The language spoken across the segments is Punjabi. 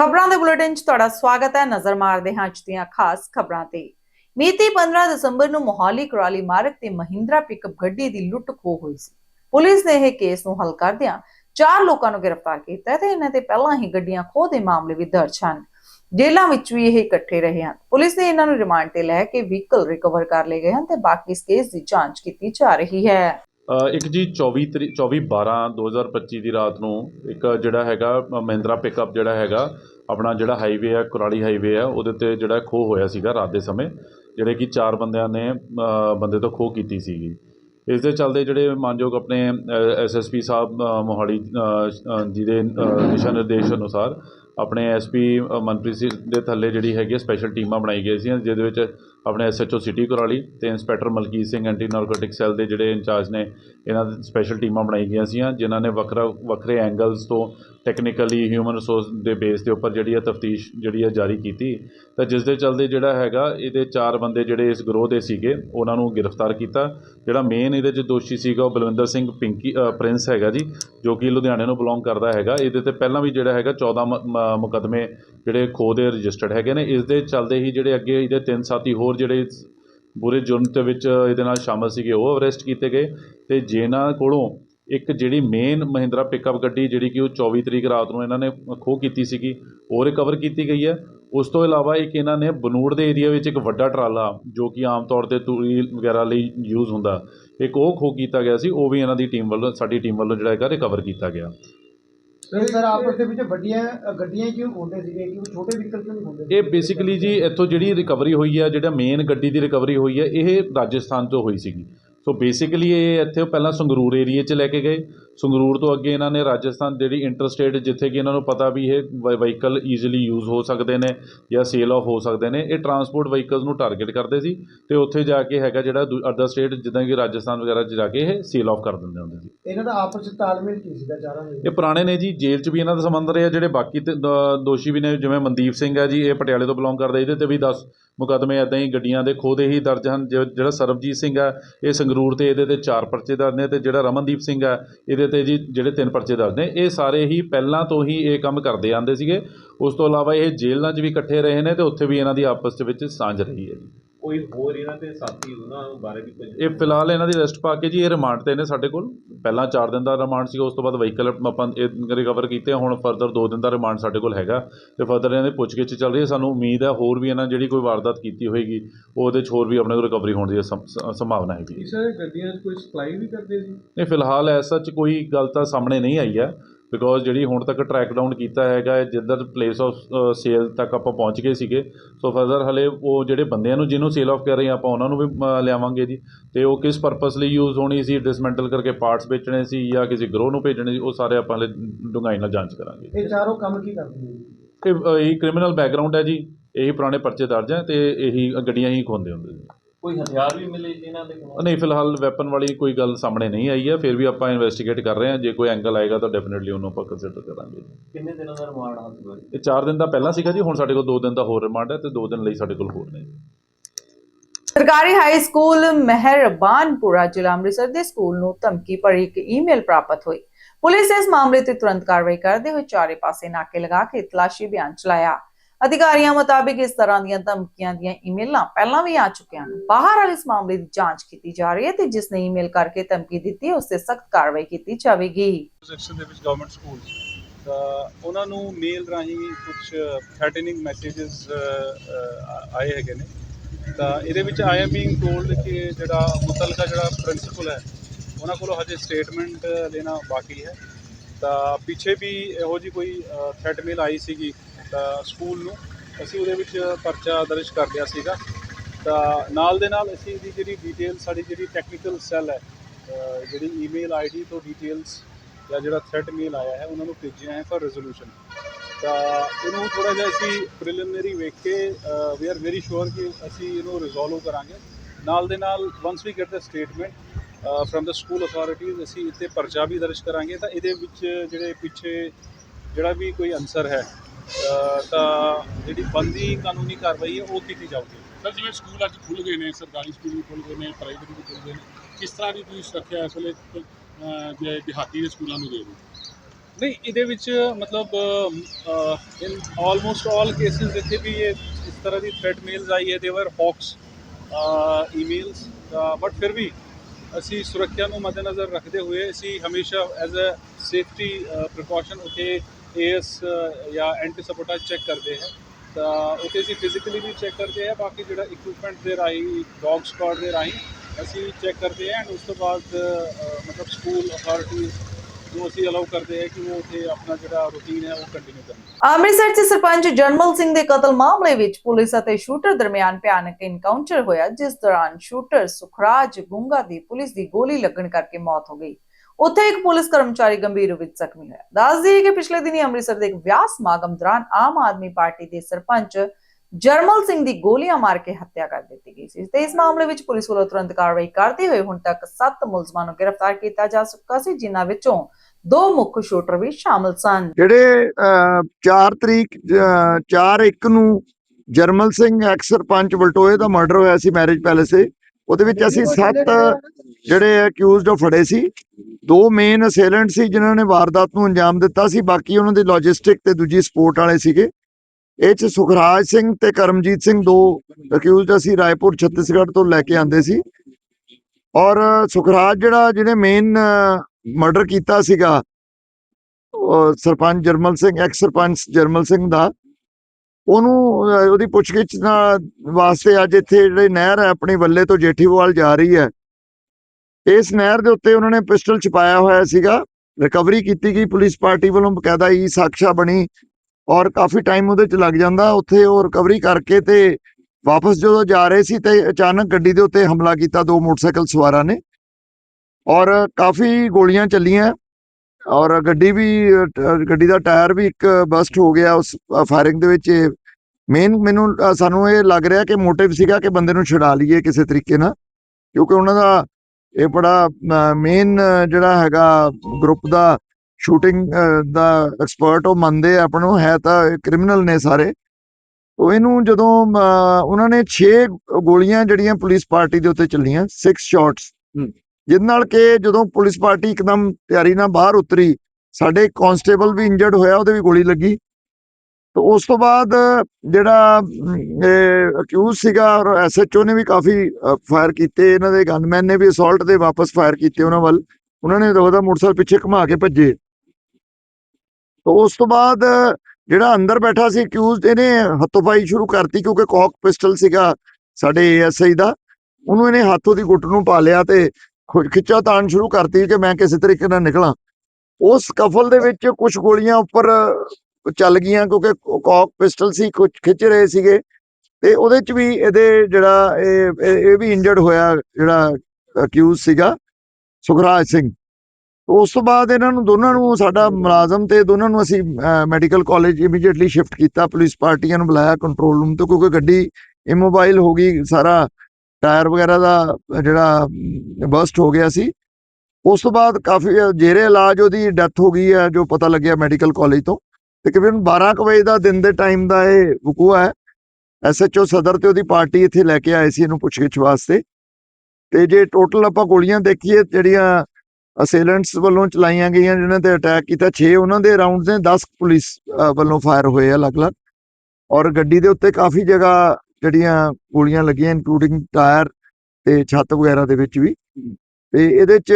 ਖਬਰਾਂ ਦੇ ਬੁਲੇਟਿਨ 'ਚ ਤੁਹਾਡਾ ਸਵਾਗਤ ਹੈ। ਨਜ਼ਰ ਮਾਰਦੇ ਹਾਂ ਅੱਜ ਦੀਆਂ ਖਾਸ ਖਬਰਾਂ ਤੇ। ਮੀਤੀ 15 ਦਸੰਬਰ ਨੂੰ ਮੋਹਾਲੀ ਕੁਰਾਲੀ ਮਾਰਗ ਤੇ ਮਹਿੰਦਰਾ ਪਿਕਅਪ ਗੱਡੀ ਦੀ ਲੁੱਟ ਖੋਹ ਹੋਈ ਸੀ। ਪੁਲਿਸ ਨੇ ਇਹ ਕੇਸ ਨੂੰ ਹੱਲ ਕਰਦਿਆਂ ਚਾਰ ਲੋਕਾਂ ਨੂੰ ਗ੍ਰਿਫਤਾਰ ਕੀਤਾ ਤੇ ਇਹਨਾਂ ਤੇ ਪਹਿਲਾਂ ਹੀ ਗੱਡੀਆਂ ਖੋਹ ਦੇ ਮਾਮਲੇ ਵੀ ਦਰਜ ਹਨ। ਜੇਲ੍ਹਾਂ ਵਿੱਚ ਵੀ ਇਹ ਇਕੱਠੇ ਰਹੇ ਹਨ। ਪੁਲਿਸ ਨੇ ਇਹਨਾਂ ਨੂੰ ਰਿਮਾਂਡ ਤੇ ਲੈ ਕੇ ਵਹੀਕਲ ਰਿਕਵਰ ਕਰ ਲਏ ਗਏ ਹਨ ਤੇ ਬਾਕੀ ਇਸ ਕੇਸ ਦੀ ਜਾਂਚ ਕੀਤੀ ਜਾ ਰਹੀ ਹੈ। ਇੱਕ ਜੀ 24 ਤਰੀ 24 12 2025 ਦੀ ਰਾਤ ਨੂੰ ਇੱਕ ਜਿਹੜਾ ਹੈਗਾ ਮਹਿੰਦਰਾ ਪਿਕਅਪ ਜਿਹੜਾ ਹੈਗਾ, ਆਪਣਾ ਜਿਹੜਾ ਹਾਈਵੇ ਆ, ਕੁਰਾਲੀ ਹਾਈਵੇ ਆ, ਉਹਦੇ ਤੇ ਜਿਹੜਾ ਖੋਹ ਹੋਇਆ ਸੀਗਾ ਰਾਤ ਦੇ ਸਮੇਂ, ਜਿਹੜੇ ਕਿ ਚਾਰ ਬੰਦਿਆਂ ਨੇ ਬੰਦੇ ਤੋਂ ਖੋਹ ਕੀਤੀ ਸੀਗੀ। ਇਸ ਦੇ ਚੱਲਦੇ ਜਿਹੜੇ ਮਾਨਯੋਗ ਆਪਣੇ ਐਸਐਸਪੀ ਸਾਹਿਬ ਮੋਹਾਲੀ ਜੀ ਦੇ ਦਿਸ਼ਾ ਨਿਰਦੇਸ਼ ਅਨੁਸਾਰ ਆਪਣੇ ਐਸਪੀ ਮਨਪ੍ਰੀਤ ਸਿੰਘ ਦੇ ਥੱਲੇ ਜਿਹੜੀ ਹੈਗੀ ਸਪੈਸ਼ਲ ਟੀਮਾਂ ਬਣਾਈ ਗਈਆਂ ਸੀ ਜਿਹਦੇ ਵਿੱਚ ਆਪਣੇ ਐਸਐਚਓ ਸਿਟੀ ਕੁਰਾਲੀ ਤੇ inspector Malkit Singh anti narcotic cell ਦੇ ਜਿਹੜੇ ਇੰਚਾਰਜ ਨੇ, ਇਹਨਾਂ ਦੀ ਸਪੈਸ਼ਲ ਟੀਮਾਂ ਬਣਾਈ ਗਈਆਂ ਸੀਆਂ, ਜਿਨ੍ਹਾਂ ਨੇ ਵੱਖਰਾ, ਵੱਖਰੇ ਐਂਗਲਸ ਤੋਂ ਟੈਕਨੀਕਲੀ ਹਿਊਮਨ ਰਿਸੋਰਸ ਦੇ ਬੇਸ ਦੇ ਉੱਪਰ ਜਿਹੜੀ ਹੈ ਤਫਤੀਸ਼ ਜਿਹੜੀ ਹੈ ਜਾਰੀ ਕੀਤੀ। ਤਾਂ ਜਿਸ ਦੇ ਚੱਲਦੇ ਜਿਹੜਾ ਹੈਗਾ, ਇਹਦੇ ਚਾਰ ਬੰਦੇ ਜਿਹੜੇ ਇਸ ਗਰੋਹ ਦੇ ਸੀਗੇ, ਉਹਨਾਂ ਨੂੰ ਗ੍ਰਿਫਤਾਰ ਕੀਤਾ। ਜਿਹੜਾ ਮੇਨ ਇਹਦੇ 'ਚ ਦੋਸ਼ੀ ਸੀਗਾ ਉਹ ਬਲਵਿੰਦਰ ਸਿੰਘ ਪਿੰਕੀ ਪ੍ਰਿੰਸ ਹੈਗਾ ਜੀ, ਜੋ ਕਿ ਲੁਧਿਆਣੇ ਨੂੰ ਬਿਲੋਂਗ ਕਰਦਾ ਹੈਗਾ। ਇਹਦੇ ਤੇ ਪਹਿਲਾਂ ਵੀ ਜਿਹੜਾ ਹੈਗਾ 14 ਮ- ਮ- ਮੁਕੱਦਮੇ ਜਿਹੜੇ ਖੋ ਦੇ ਰਜਿਸਟਰਡ ਹੈਗੇ ਨੇ। ਇਸ ਦੇ ਚੱਲਦੇ ਹੀ ਜਿਹੜੇ ਅੱਗੇ ਇਹਦੇ ਤਿੰਨ ਸਾਥੀ ਹੋਰ ਜਿਹੜੇ ਬੁਰੇ ਜੁਰਮ ਦੇ ਵਿੱਚ ਇਹਦੇ ਨਾਲ ਸ਼ਾਮਲ ਸੀਗੇ, ਉਹ ਅਰੈਸਟ ਕੀਤੇ ਗਏ ਤੇ ਜਿਨ੍ਹਾਂ ਕੋਲੋਂ ਇੱਕ ਜਿਹੜੀ ਮੇਨ ਮਹਿੰਦਰਾ ਪਿਕਅਪ ਗੱਡੀ ਜਿਹੜੀ ਕਿ ਉਹ 24 ਤਰੀਕ ਰਾਤ ਨੂੰ ਇਹਨਾਂ ਨੇ ਖੋਹ ਕੀਤੀ ਸੀਗੀ, ਉਹ ਰਿਕਵਰ ਕੀਤੀ ਗਈ ਹੈ। ਉਸ ਤੋਂ ਇਲਾਵਾ ਇੱਕ ਇਹਨਾਂ ਨੇ ਬਨੂੜ ਦੇ ਏਰੀਆ ਵਿੱਚ ਇੱਕ ਵੱਡਾ ਟਰਾਲਾ ਜੋ ਕਿ ਆਮ ਤੌਰ ਤੇ ਤੂੜੀ ਵਗੈਰਾ ਲਈ ਯੂਜ਼ ਹੁੰਦਾ, ਇੱਕ ਉਹ ਖੋਹ ਕੀਤਾ ਗਿਆ ਸੀ, ਉਹ ਵੀ ਇਹਨਾਂ ਦੀ ਟੀਮ ਵੱਲੋਂ, ਸਾਡੀ ਟੀਮ ਵੱਲੋਂ ਜਿਹੜਾ ਹੈਗਾ ਰਿਕਵਰ ਕੀਤਾ ਗਿਆ। ਸਰ ਸਰ ਆਪਸ ਦੇ ਵਿੱਚ ਵੱਡੀਆਂ ਅ, ਗੱਡੀਆਂ ਕਿਉਂ ਖੋਲਦੇ ਸੀਗੇ? ਕਿਉਂ ਛੋਟੇ ਵਹੀਕਲ ਕਿਉਂ ਨਹੀਂ ਖੋਲਦੇ ਇਹ ਬੇਸਿਕਲੀ ਜੀ ਇੱਥੋਂ ਜਿਹੜੀ ਰਿਕਵਰੀ ਹੋਈ ਹੈ ਜਿਹੜਾ ਮੇਨ ਗੱਡੀ ਦੀ ਰਿਕਵਰੀ ਹੋਈ ਹੈ ਇਹ ਰਾਜਸਥਾਨ ਤੋਂ ਹੋਈ ਸੀਗੀ। ਸੋ ਬੇਸਿਕਲੀ ਇਹ ਇੱਥੇ ਪਹਿਲਾਂ ਸੰਗਰੂਰ ਏਰੀਏ 'ਚ ਲੈ ਕੇ ਗਏ। ਸੰਗਰੂਰ ਤੋਂ ਅੱਗੇ ਇਹਨਾਂ ਨੇ ਰਾਜਸਥਾਨ ਜਿਹੜੀ ਇੰਟਰਸਟੇਟ ਜਿੱਥੇ ਕਿ ਇਹਨਾਂ ਨੂੰ ਪਤਾ ਵੀ ਇਹ ਵਹੀਕਲ ਈਜ਼ੀਲੀ ਯੂਜ਼ ਹੋ ਸਕਦੇ ਨੇ ਜਾਂ ਸੇਲ ਆਫ ਹੋ ਸਕਦੇ ਨੇ ਇਹ ਟਰਾਂਸਪੋਰਟ ਵਹੀਕਲਸ ਨੂੰ ਟਾਰਗੇਟ ਕਰਦੇ ਸੀ ਤੇ ਉੱਥੇ ਜਾ ਕੇ ਹੈਗਾ ਜਿਹੜਾ ਅਦਰ ਸਟੇਟ ਜਿੱਦਾਂ ਕਿ ਰਾਜਸਥਾਨ ਵਗੈਰਾ 'ਚ ਜਾ ਕੇ ਇਹ ਸੇਲ ਆਫ ਕਰ ਦਿੰਦੇ ਹੁੰਦੇ ਸੀ। ਇਹਨਾਂ ਦਾ ਆਪਸ ਵਿੱਚ ਤਾਲਮੇਲ ਕੀ ਸੀਗਾ ਚਾਰਾਂ ਦੇ? ਇਹ ਪੁਰਾਣੇ ਨੇ ਜੀ ਜੇਲ੍ਹ 'ਚ ਵੀ ਇਹਨਾਂ ਦਾ ਸੰਬੰਧ ਰਿਹਾ ਜਿਹੜੇ ਬਾਕੀ ਤੇ ਦ- ਦੋਸ਼ੀ ਵੀ ਨੇ ਜਿਵੇਂ ਮਨਦੀਪ ਸਿੰਘ ਹੈ ਜੀ ਇਹ ਪਟਿਆਲੇ ਤੋਂ ਬਿਲੋਂਗ ਕਰਦਾ ਇਹਦੇ ਤੇ ਵੀ 10 ਮੁਕੱਦਮੇ ਐਦਾਂ ਹੀ ਗੱਡੀਆਂ ਦੇ ਖੋਹ ਦੇ ਹੀ ਦਰਜ ਹਨ। ਜਿ- ਜਿਹੜਾ ਸਰਬਜੀਤ ਸਿੰਘ ਹੈ, ਇਹ ਸੰਗਰੂਰ ਤੇ ਇਹਦੇ ਤੇ ਚਾਰ ਪਰਚੇ ਦਰਜ ਨੇ ਤੇ ਜਿਹੜਾ ਰਮਨਦੀਪ ਸਿੰਘ ਹੈ, ਇਹਦੇ ਤੇ ਜੀ ਜਿਹੜੇ ਤਿੰਨ ਪਰਚੇ ਦਰਜ ਨੇ। ਇਹ ਸਾਰੇ ਹੀ ਪਹਿਲਾਂ ਤੋਂ ਹੀ ਇਹ ਕੰਮ ਕਰਦੇ ਆਂਦੇ ਸੀਗੇ। ਉਸ ਤੋਂ ਇਲਾਵਾ ਇਹ ਜੇਲ੍ਹਾਂ 'ਚ ਵੀ ਇਕੱਠੇ ਰਹੇ ਨੇ ਤੇ ਉੱਥੇ ਵੀ ਇਹਨਾਂ ਦੀ ਆਪਸ ਦੇ ਵਿੱਚ ਸਾਂਝ ਰਹੀ ਹੈ ਜੀ। ਕੋਈ ਹੋਰ ਇਹਨਾਂ ਦੇ ਸਾਥੀ ਉਹਨਾਂ ਬਾਰੇ ਵੀ ਕੁਝ ਇਹ ਫਿਲਹਾਲ ਇਹਨਾਂ ਦੀ ਅਰੈਸਟ ਪਾ ਕੇ ਜੀ ਇਹ ਰਿਮਾਂਡ ਤੇ ਨੇ ਸਾਡੇ ਕੋਲ। ਪਹਿਲਾਂ 4 ਦਿਨ ਦਾ ਰਿਮਾਂਡ ਸੀ ਉਸ ਤੋਂ ਬਾਅਦ ਵਹੀਕਲ ਆਪਾਂ ਰਿਕਵਰ ਕੀਤੇ ਹੁਣ ਫਰਦਰ 2 ਦਿਨ ਦਾ ਰਿਮਾਂਡ ਸਾਡੇ ਕੋਲ ਹੈਗਾ। ਤੇ ਫਰਦਰ ਇਹਨਾਂ ਦੀ ਪੁੱਛਗਿੱਛ ਚੱਲ ਰਹੀ ਹੈ। ਸਾਨੂੰ ਉਮੀਦ ਹੈ ਹੋਰ ਵੀ ਇਹਨਾਂ ਜਿਹੜੀ ਕੋਈ ਵਾਰਦਾਤ ਕੀਤੀ ਹੋਏਗੀ ਉਹਦੇ 'ਚ ਹੋਰ ਵੀ ਆਪਣੇ ਕੋਲ ਰਿਕਵਰੀ ਹੋਣ ਦੀ ਸੰਭਾਵਨਾ ਹੈਗੀ ਸਰ ਗੱਡੀਆਂ 'ਚ ਕੋਈ ਸਪਲਾਈ ਵੀ ਕਰਦੇ ਸੀ? ਨਹੀਂ ਫਿਲਹਾਲ ਐਸਾ ਚ ਕੋਈ ਗੱਲ ਤਾਂ ਸਾਹਮਣੇ ਨਹੀਂ ਆਈ ਹੈ। ਬਿਕੋਜ਼ ਜਿਹੜੀ ਹੁਣ ਤੱਕ ਟਰੈਕ ਡਾਊਨ ਕੀਤਾ ਹੈਗਾ ਜਿੱਧਰ ਪਲੇਸ ਆਫ ਸੇਲ ਤੱਕ ਆਪਾਂ ਪਹੁੰਚ ਗਏ ਸੀਗੇ। ਸੋ ਫਰਦਰ ਹਲੇ ਉਹ ਜਿਹੜੇ ਬੰਦਿਆਂ ਨੂੰ ਜਿਹਨੂੰ ਸੇਲ ਆਫ ਕਰ ਰਹੇ ਆਪਾਂ ਉਹਨਾਂ ਨੂੰ ਵੀ ਲਿਆਵਾਂਗੇ ਜੀ। ਤੇ ਉਹ ਕਿਸ ਪਰਪਸ ਲਈ ਯੂਜ਼ ਹੋਣੀ ਸੀ ਡਿਸਮੈਂਟਲ ਕਰਕੇ ਪਾਰਟਸ ਵੇਚਣੇ ਸੀ ਜਾਂ ਕਿਸੇ ਗਰੋਹ ਨੂੰ ਭੇਜਣੇ ਸੀ ਉਹ ਸਾਰੇ ਆਪਾਂ ਹਲੇ ਡੂੰਘਾਈ ਨਾਲ ਜਾਂਚ ਕਰਾਂਗੇ। ਇਹ ਚਾਰੋਂ ਕੰਮ ਕੀ ਕਰਦੇ ਨੇ? ਇਹ ਕ੍ਰਿਮੀਨਲ ਬੈਕਗ੍ਰਾਉਂਡ ਹੈ ਜੀ। ਇਹੀ ਪੁਰਾਣੇ ਪਰਚੇ ਦਰਜ ਹੈ ਤੇ ਇਹੀ ਗੱਡੀਆਂ ਹੀ ਖੋਂਦੇ ਹੁੰਦੇ ਜੀ ਕੋਈ ਹਥਿਆਰ ਵੀ ਮਿਲੇ ਜਿਨ੍ਹਾਂ ਦੇ ਕੋਲ ਨਹੀਂ ਫਿਲਹਾਲ ਵੈਪਨ ਵਾਲੀ ਕੋਈ ਗੱਲ ਸਾਹਮਣੇ ਨਹੀਂ ਆਈ ਹੈ ਫਿਰ ਵੀ ਆਪਾਂ ਇਨਵੈਸਟੀਗੇਟ ਕਰ ਰਹੇ ਹਾਂ। ਜੇ ਕੋਈ ਐਂਗਲ ਆਏਗਾ ਤਾਂ ਡੈਫੀਨਿਟਲੀ ਉਹਨੂੰ ਆਪਾਂ ਕੰਸੀਡਰ ਕਰਾਂਗੇ। ਕਿੰਨੇ ਦਿਨਾਂ ਦਾ ਰਿਮਾਂਡ ਹਾਸਲ ਹੋਇਆ ਇਹ 4 ਦਿਨ ਦਾ ਪਹਿਲਾਂ ਸੀਗਾ ਜੀ ਹੁਣ ਸਾਡੇ ਕੋਲ 2 ਦਿਨ ਦਾ ਹੋਰ ਰਿਮਾਂਡ ਹੈ ਤੇ 2 ਦਿਨ ਲਈ ਸਾਡੇ ਕੋਲ ਹੋਰ ਨੇ। ਸਰਕਾਰੀ ਹਾਈ ਸਕੂਲ ਮਹਿਰਬਾਨਪੁਰਾ ਜ਼ਿਲ੍ਹਾ ਅੰਮ੍ਰਿਤਸਰ ਦੇ ਸਕੂਲ ਨੂੰ ਧਮਕੀ ਭਰੀ ਇੱਕ ਈਮੇਲ ਪ੍ਰਾਪਤ ਹੋਈ। ਪੁਲਿਸ ਇਸ ਮਾਮਲੇ ਤੇ ਤੁਰੰਤ ਕਾਰਵਾਈ ਕਰਦੇ ਹੋਏ ਚਾਰੇ ਪਾਸੇ ਨਾਕੇ ਲਗਾ ਕੇ ਤਲਾਸ਼ੀ ਅਭਿਆਨ ਚਲਾਇਆ। ਅਧਿਕਾਰੀਆਂ ਮੁਤਾਬਿਕ ਇਸ ਤਰ੍ਹਾਂ ਦੀਆਂ ਧਮਕੀਆਂ ਦੀਆਂ ਈਮੇਲਾਂ ਪਹਿਲਾਂ ਵੀ ਆ ਚੁੱਕੀਆਂ ਹਨ ਬਾਹਰ ਵਾਲੇ ਇਸ ਮਾਮਲੇ ਦੀ ਜਾਂਚ ਕੀਤੀ ਜਾ ਰਹੀ ਹੈ ਤੇ ਜਿਸ ਨੇ ਈਮੇਲ ਕਰਕੇ ਧਮਕੀ ਦਿੱਤੀ, ਉਸ ਤੇ ਸਖਤ ਕਾਰਵਾਈ ਕੀਤੀ ਜਾਵੇਗੀ। ਸੈਕਸ਼ਨ ਦੇ ਵਿੱਚ ਗਵਰਨਮੈਂਟ ਸਕੂਲ ਤਾਂ ਉਹਨਾਂ ਨੂੰ ਮੇਲ ਰਾਹੀਂ ਕੁਝ ਥ੍ਰੈਟਨਿੰਗ ਮੈਸੇजेस ਆਏ ਹੈਗੇ ਨੇ। ਤਾਂ ਇਹਦੇ ਵਿੱਚ ਆਈ ਐਮ ਬੀਇੰਗ ਟੋਲਡ ਕਿ ਜਿਹੜਾ ਮੁਤਲਕਾ ਜਿਹੜਾ ਪ੍ਰਿੰਸੀਪਲ ਹੈ, ਉਹਨਾਂ ਕੋਲੋਂ ਹਜੇ ਸਟੇਟਮੈਂਟ ਲੈਣਾ ਬਾਕੀ ਹੈ। ਤਾਂ ਪਿੱਛੇ ਵੀ ਇਹੋ ਜੀ ਕੋਈ ਥ੍ਰੈਟ ਆਈ ਸੀਗੀ ਸਕੂਲ ਨੂੰ। ਅਸੀਂ ਉਹਦੇ ਵਿੱਚ ਪਰਚਾ ਦਰਜ ਕਰ ਲਿਆ ਸੀਗਾ। ਤਾਂ ਨਾਲ ਦੇ ਨਾਲ ਅਸੀਂ ਇਹਦੀ ਜਿਹੜੀ ਡਿਟੇਲ ਸਾਡੀ ਜਿਹੜੀ ਟੈਕਨੀਕਲ ਸੈੱਲ ਹੈ ਜਿਹੜੀ ਈਮੇਲ ਆਈਡੀ ਤੋਂ ਡਿਟੇਲਸ ਜਾਂ ਜਿਹੜਾ ਥ੍ਰੈਟ ਮੇਲ ਆਇਆ ਹੈ, ਉਹਨਾਂ ਨੂੰ ਭੇਜਿਆ ਹੈ ਫॉर ਰੈਜ਼ੋਲੂਸ਼ਨ ਤਾਂ ਇਹਨੂੰ ਥੋੜਾ ਜਿਹਾ ਅਸੀਂ ਪ੍ਰੀਲਿਮਿਨਰੀ ਵੇਖ ਕੇ ਵੀ ਆਰ ਵੈਰੀ ਸ਼ੋਰ ਕਿ ਅਸੀਂ ਇਹਨੂੰ ਰਿਜ਼ੋਲਵ ਕਰਾਂਗੇ। ਨਾਲ ਦੇ ਨਾਲ once we get the statement from the school authorities ਅਸੀਂ ਇੱਥੇ ਪਰਚਾ ਵੀ ਦਰਜ ਕਰਾਂਗੇ। ਤਾਂ ਇਹਦੇ ਵਿੱਚ ਜਿਹੜੇ ਪਿੱਛੇ ਜਿਹੜਾ ਵੀ ਕੋਈ ਅਨਸਰ ਹੈ ਤਾਂ ਜਿਹੜੀ ਬੰਦੀ ਕਾਨੂੰਨੀ ਕਾਰਵਾਈ ਹੈ ਉਹ ਕੀਤੀ ਜਾਊਗੀ। ਸਰ ਜਿਵੇਂ ਸਕੂਲ ਅੱਜ ਖੁੱਲ ਗਏ ਨੇ ਸਰਕਾਰੀ ਸਕੂਲ ਵੀ ਖੁੱਲ ਗਏ ਨੇ ਪ੍ਰਾਈਵੇਟ ਵੀ ਖੁੱਲ ਗਏ ਨੇ ਕਿਸ ਤਰ੍ਹਾਂ ਦੀ ਤੁਸੀਂ ਸੁਰੱਖਿਆ ਇਸ ਵੇਲੇ ਦੇ- ਦਿਹਾਤੀ ਦੇ ਸਕੂਲਾਂ ਨੂੰ ਦੇ ਰਹੇ ਨਹੀਂ ਇਹਦੇ ਵਿੱਚ ਮਤਲਬ ਇਨ ਆਲਮੋਸਟ ਆਲ ਕੇਸਿਸ ਜਿੱਥੇ ਵੀ ਇਹ ਇਸ ਤਰ੍ਹਾਂ ਦੀ ਥ੍ਰੈਟ ਮੇਲਸ ਆਈ ਹੈ ਦੇ ਵਰ ਹੌਕਸ ਈਮੇਲਸ ਬਟ ਫਿਰ ਵੀ ਅਸੀਂ ਸੁਰੱਖਿਆ ਨੂੰ ਮੱਦੇਨਜ਼ਰ ਰੱਖਦੇ ਹੋਏ ਅਸੀਂ ਹਮੇਸ਼ਾ ਐਜ਼ ਅ ਸੇਫਟੀ ਪ੍ਰੀਕਾਸ਼ਨ ਉਥੇ ਏਐਸ ਜਾਂ ਐਂਟੀ ਸਪੋਰਟਾਜ ਚੈੱਕ ਕਰਦੇ ਹਾਂ। ਤਾਂ ਉਥੇ ਅਸੀਂ ਫਿਜ਼ੀਕਲੀ ਵੀ ਚੈੱਕ ਕਰਦੇ ਹਾਂ, ਬਾਕੀ ਜਿਹੜਾ ਇਕਵਿਪਮੈਂਟ ਦੇ ਰਾਹੀਂ ਡੌਗ ਸਪਾਟ ਦੇ ਰਾਹੀਂ ਅਸੀਂ ਚੈੱਕ ਕਰਦੇ ਹਾਂ। ਐਂਡ ਉਸ ਤੋਂ ਬਾਅਦ ਮਤਲਬ ਸਕੂਲ ਅਥਾਰਟੀਜ਼ ਜੋ ਅਸੀਂ ਅਲਾਉ ਕਰਦੇ ਹਾਂ ਕਿ ਉਹ ਉਥੇ ਆਪਣਾ ਜਿਹੜਾ ਰੂਟੀਨ ਹੈ ਉਹ ਕੰਟੀਨਿਊ ਕਰਨ। ਅੰਮ੍ਰਿਤਸਰ 'ਚ ਸਰਪੰਚ ਜਰਮਲ ਸਿੰਘ ਦੇ ਕਤਲ ਮਾਮਲੇ ਵਿੱਚ ਪੁਲਿਸ ਅਤੇ ਸ਼ੂਟਰ ਦਰਮਿਆਨ ਭਿਆਨਕ ਇਨਕਾਊਂਟਰ ਹੋਇਆ, ਜਿਸ ਦੌਰਾਨ ਸ਼ੂਟਰ ਸੁਖਰਾਜ ਗੁੰਗਾ ਦੀ ਪੁਲਿਸ ਦੀ ਗੋਲੀ ਲੱਗਣ ਕਰਕੇ ਮੌਤ ਹੋ ਗਈ। ਉੱਥੇ ਇੱਕ ਪੁਲਿਸ ਕਰਮਚਾਰੀ ਗੰਭੀਰ ਰੂਪ ਵਿੱਚ ਜ਼ਖਮੀ ਹੋਇਆ ਦੱਸ ਦਈਏ ਕਿ ਪਿਛਲੇ ਦਿਨੀ ਅੰਮ੍ਰਿਤਸਰ ਦੇ ਇੱਕ ਵਿਆਹ ਸਮਾਗਮ ਦੌਰਾਨ ਆਮ ਆਦਮੀ ਪਾਰਟੀ ਦੇ ਸਰਪੰਚ ਜਰਮਲ ਸਿੰਘ ਦੀ ਗੋਲੀਆਂ ਮਾਰ ਕੇ ਹੱਤਿਆ ਕਰ ਦਿੱਤੀ ਗਈ ਸੀ। ਤੇ ਇਸ ਮਾਮਲੇ ਵਿੱਚ ਪੁਲਿਸ ਵੱਲੋਂ ਤੁਰੰਤ ਕਾਰਵਾਈ ਕਰਦੇ ਹੋਏ ਹੁਣ ਤੱਕ 7 ਮੁਲਜ਼ਮਾਂ ਨੂੰ ਗ੍ਰਿਫਤਾਰ ਕੀਤਾ ਜਾ ਚੁੱਕਾ ਸੀ ਜਿਨ੍ਹਾਂ ਵਿੱਚੋਂ ਦੋ ਮੁੱਖ ਸ਼ੂਟਰ ਵੀ ਸ਼ਾਮਲ ਸਨ। ਜਿਹੜੇ 4 ਤਰੀਕ 4 ਇੱਕ ਨੂੰ ਜਰਮਲ ਸਿੰਘ ਐਕਸ ਸਰਪੰਚ ਬਲਟੋਏ ਦਾ ਮਰਡਰ ਹੋਇਆ ਸੀ ਮੈਰਿਜ ਪੈਲੇਸ 'ਤੇ। ਉਹਦੇ ਵਿੱਚ ਅਸੀਂ 7 ਜਿਹੜੇ ਅਕਿਊਜ਼ਡ ਉਹ ਫੜੇ ਸੀ। ਦੋ ਮੇਨ ਅਸੇਲੈਂਟ ਸੀ ਜਿਨ੍ਹਾਂ ਨੇ ਵਾਰਦਾਤ ਨੂੰ ਅੰਜਾਮ ਦਿੱਤਾ ਸੀ। ਬਾਕੀ ਉਹਨਾਂ ਦੀ ਲੌਜਿਸਟਿਕ ਤੇ ਦੂਜੀ ਸਪੋਰਟ ਵਾਲੇ ਸੀਗੇ। ਇਹ ਚ ਸੁਖਰਾਜ ਸਿੰਘ ਤੇ ਕਰਮਜੀਤ ਸਿੰਘ ਦੋ ਅਕਿਊਜ਼ਡ ਅਸੀਂ ਰਾਏਪੁਰ, ਛੱਤੀਸਗੜ੍ਹ ਤੋਂ ਲੈ ਕੇ ਆਂਦੇ ਸੀ। ਔਰ ਸੁਖਰਾਜ ਜਿਹੜਾ ਜਿਹਨੇ ਮੇਨ ਮਰਡਰ ਕੀਤਾ ਸੀਗਾ ਸਰਪੰਚ ਜਰਮਲ ਸਿੰਘ ਐਕਸ ਸਰਪੰਚ ਜਰਮਲ ਸਿੰਘ ਦਾ, ਉਹਨੂੰ ਉਹਦੀ ਪੁੱਛਗਿੱਛ ਨਾਲ ਵਾਸਤੇ ਅੱਜ ਇੱਥੇ ਜਿਹੜੇ ਨਹਿਰ ਹੈ, ਆਪਣੀ ਵੱਲੇ ਤੋਂ ਜੇਠੀਵਾਲ ਜਾ ਰਹੀ ਹੈ। ਇਸ ਨਹਿਰ ਦੇ ਉੱਤੇ ਉਹਨਾਂ ਨੇ ਪਿਸਟਲ ਛਪਾਇਆ ਹੋਇਆ ਸੀਗਾ ਰਿਕਵਰੀ ਕੀਤੀ ਗਈ, ਪੁਲਿਸ ਪਾਰਟੀ ਵੱਲੋਂ ਬਕਾਇਦਾ ਈ ਸਾਖਸ਼ਾ ਬਣੀ। ਔਰ ਕਾਫੀ ਟਾਈਮ ਉਹਦੇ ਚ ਲੱਗ ਜਾਂਦਾ, ਉੱਥੇ ਉਹ ਰਿਕਵਰੀ ਕਰਕੇ ਤੇ ਵਾਪਸ ਜਦੋਂ ਜਾ ਰਹੇ ਸੀ ਤੇ ਅਚਾਨਕ ਗੱਡੀ ਦੇ ਉੱਤੇ ਹਮਲਾ ਕੀਤਾ ਦੋ ਮੋਟਰਸਾਈਕਲ ਸਵਾਰਾਂ ਨੇ। ਔਰ ਕਾਫੀ ਗੋਲੀਆਂ ਚੱਲੀਆਂ, ਔਰ ਗੱਡੀ ਵੀ, ਗੱਡੀ ਦਾ ਟਾਇਰ ਵੀ ਇੱਕ ਬਸਟ ਹੋ ਗਿਆ ਉਸ ਫਾਇਰਿੰਗ ਦੇ ਵਿੱਚ। ਮੇਨ ਮੈਨੂੰ ਸਾਨੂੰ ਇਹ ਲੱਗ ਰਿਹਾ ਕਿ ਮੋਟਿਵ ਸੀਗਾ ਕਿ ਬੰਦੇ ਨੂੰ ਛੁਡਾ ਲਈਏ ਕਿਸੇ ਤਰੀਕੇ ਨਾਲ, ਕਿਉਂਕਿ ਉਹਨਾਂ ਦਾ ਇਹ ਬੜਾ ਮੇਨ ਜਿਹੜਾ ਹੈਗਾ ਗਰੁੱਪ ਦਾ ਸ਼ੂਟਿੰਗ ਦਾ ਐਕਸਪਰਟ ਉਹ ਮੰਨਦੇ ਆ ਆਪਣੋਂ ਹੈ ਤਾਂ ਕ੍ਰਿਮੀਨਲ ਨੇ ਸਾਰੇ। ਉਹ ਇਹਨੂੰ ਜਦੋਂ ਉਹਨਾਂ ਨੇ 6 ਗੋਲੀਆਂ ਜਿਹੜੀਆਂ ਪੁਲਿਸ ਪਾਰਟੀ ਦੇ ਉੱਤੇ ਚੱਲੀਆਂ 6 ਸ਼ਾਟਸ ਜਿਹਦੇ ਨਾਲ ਕਿ ਜਦੋਂ ਪੁਲਿਸ ਪਾਰਟੀ ਇੱਕਦਮ ਤਿਆਰੀ ਨਾਲ ਬਾਹਰ ਉਤਰੀ ਸਾਡੇ ਕਾਂਸਟੇਬਲ ਵੀ ਇੰਜਰਡ ਹੋਇਆ ਉਹਦੇ ਵੀ ਗੋਲੀ ਲੱਗੀ। ਤੇ ਉਸ ਤੋਂ ਬਾਅਦ ਜਿਹੜਾ ਅਕਿਊਜ਼ ਸੀਗਾ ਔਰ ਐਸਐਚਓ ਨੇ ਵੀ ਕਾਫੀ ਫਾਇਰ ਕੀਤੇ। ਇਹਨਾਂ ਦੇ ਗਨਮੈਨ ਨੇ ਵੀ ਅਸੌਲਟ ਦੇ ਵਾਪਸ ਫਾਇਰ ਕੀਤੇ ਉਹਨਾਂ ਵੱਲ। ਉਹਨਾਂ ਨੇ ਉਹਦਾ ਮੋਟਰਸਾਈਕਲ ਪਿੱਛੇ ਘੁਮਾ ਕੇ ਭੱਜੇ। ਤੇ ਉਸ ਤੋਂ ਬਾਅਦ ਜਿਹੜਾ ਅੰਦਰ ਬੈਠਾ ਸੀ ਅਕਿਊਜ਼ਡ ਇਹਨੇ ਹੱਥੋਂ ਸ਼ੁਰੂ ਕਰਤੀ ਕਿਉਂਕਿ ਕੌਕ ਪਿਸਟਲ ਸੀਗਾ ਸਾਡੇ ਏਐਸਆਈ ਦਾ। ਉਹਨੂੰ ਇਹਨੇ ਹੱਥੋਂ ਦੀ ਗੁੱਟ ਨੂੰ ਪਾ ਲਿਆ ਤੇ ਖੁ- ਖਿੱਚਾ ਤਾਣ ਸ਼ੁਰੂ ਕਰਤੀ ਕਿ ਮੈਂ ਕਿਸੇ ਤਰੀਕੇ ਨਾਲ ਨਿਕਲਾਂ। ਉਸ ਕਫਲ ਦੇ ਵਿੱਚ ਕੁਝ ਗੋਲੀਆਂ ਉੱਪਰ ਚੱਲ ਗਈਆਂ ਕਿਉਂਕਿ ਕੌਕ ਪਿਸਟਲ ਸੀ ਕੁਝ ਖਿੱਚ ਰਹੇ ਸੀਗੇ। ਤੇ ਉਹਦੇ ਚ ਵੀ ਇਹਦੇ ਜਿਹੜਾ ਇਹ ਇਹ ਵੀ ਇੰਜਰਡ ਹੋਇਆ ਜਿਹੜਾ ਅਕਿਊਜ਼ ਸੀਗਾ, ਸੁਖਰਾਜ ਸਿੰਘ। ਉਸ ਤੋਂ ਬਾਅਦ ਇਹਨਾਂ ਨੂੰ ਦੋਨਾਂ ਨੂੰ ਸਾਡਾ ਮੁਲਾਜ਼ਮ ਤੇ ਦੋਨਾਂ ਨੂੰ ਅਸੀਂ ਮੈਡੀਕਲ ਕਾਲਜ ਇਮੀਡੀਏਟਲੀ ਸ਼ਿਫਟ ਕੀਤਾ, ਪੁਲਿਸ ਪਾਰਟੀਆਂ ਨੂੰ ਬੁਲਾਇਆ ਕੰਟਰੋਲ ਰੂਮ ਤੋਂ, ਕਿਉਂਕਿ ਗੱਡੀ ਇਮੋਬਾਈਲ ਹੋ ਗਈ, ਸਾਰਾ ਟਾਇਰ ਵਗੈਰਾ ਦਾ ਜਿਹੜਾ ਬਸਟ ਹੋ ਗਿਆ ਸੀ। ਉਸ ਤੋਂ ਬਾਅਦ ਕਾਫੀ ਜੇਰੇ ਇਲਾਜ ਉਹਦੀ ਡੈਥ ਹੋ ਗਈ ਹੈ, ਜੋ ਪਤਾ ਲੱਗਿਆ ਮੈਡੀਕਲ ਕਾਲਜ ਤੋਂ। ਤਕਰੀਬਨ 12 ਕੁ ਵਜੇ ਦਾ ਦਿਨ ਦੇ ਟਾਈਮ ਦਾ ਇਹ ਵਕੂਆ ਹੈ। ਐਸਐਚਓ ਸਦਰ ਤੇ ਉਹਦੀ ਪਾਰਟੀ ਇੱਥੇ ਲੈ ਕੇ ਆਏ ਸੀ ਇਹਨੂੰ ਪੁੱਛਗਿੱਛ ਵਾਸਤੇ। ਤੇ ਜੇ ਟੋਟਲ ਆਪਾਂ ਗੋਲੀਆਂ ਦੇਖੀਏ, ਜਿਹੜੀਆਂ ਅਸੇਲੈਂਟਸ ਵੱਲੋਂ ਚਲਾਈਆਂ ਗਈਆਂ ਜਿਨ੍ਹਾਂ ਤੇ ਅਟੈਕ ਕੀਤਾ 6 ਉਹਨਾਂ ਦੇ ਰਾਉਂਡਸ ਨੇ 10 ਪੁਲਿਸ ਵੱਲੋਂ ਫਾਇਰ ਹੋਏ ਅਲੱਗ-ਅਲੱਗ। ਔਰ ਗੱਡੀ ਦੇ ਉੱਤੇ ਕਾਫੀ ਜਗ੍ਹਾ ਜਿਹੜੀਆਂ ਗੋਲੀਆਂ ਲੱਗੀਆਂ ਇਨਕਲੂਡਿੰਗ ਟਾਇਰ ਤੇ ਛੱਤ ਵਗੈਰਾ ਦੇ ਵਿੱਚ ਵੀ। ਤੇ ਇਹਦੇ ਚ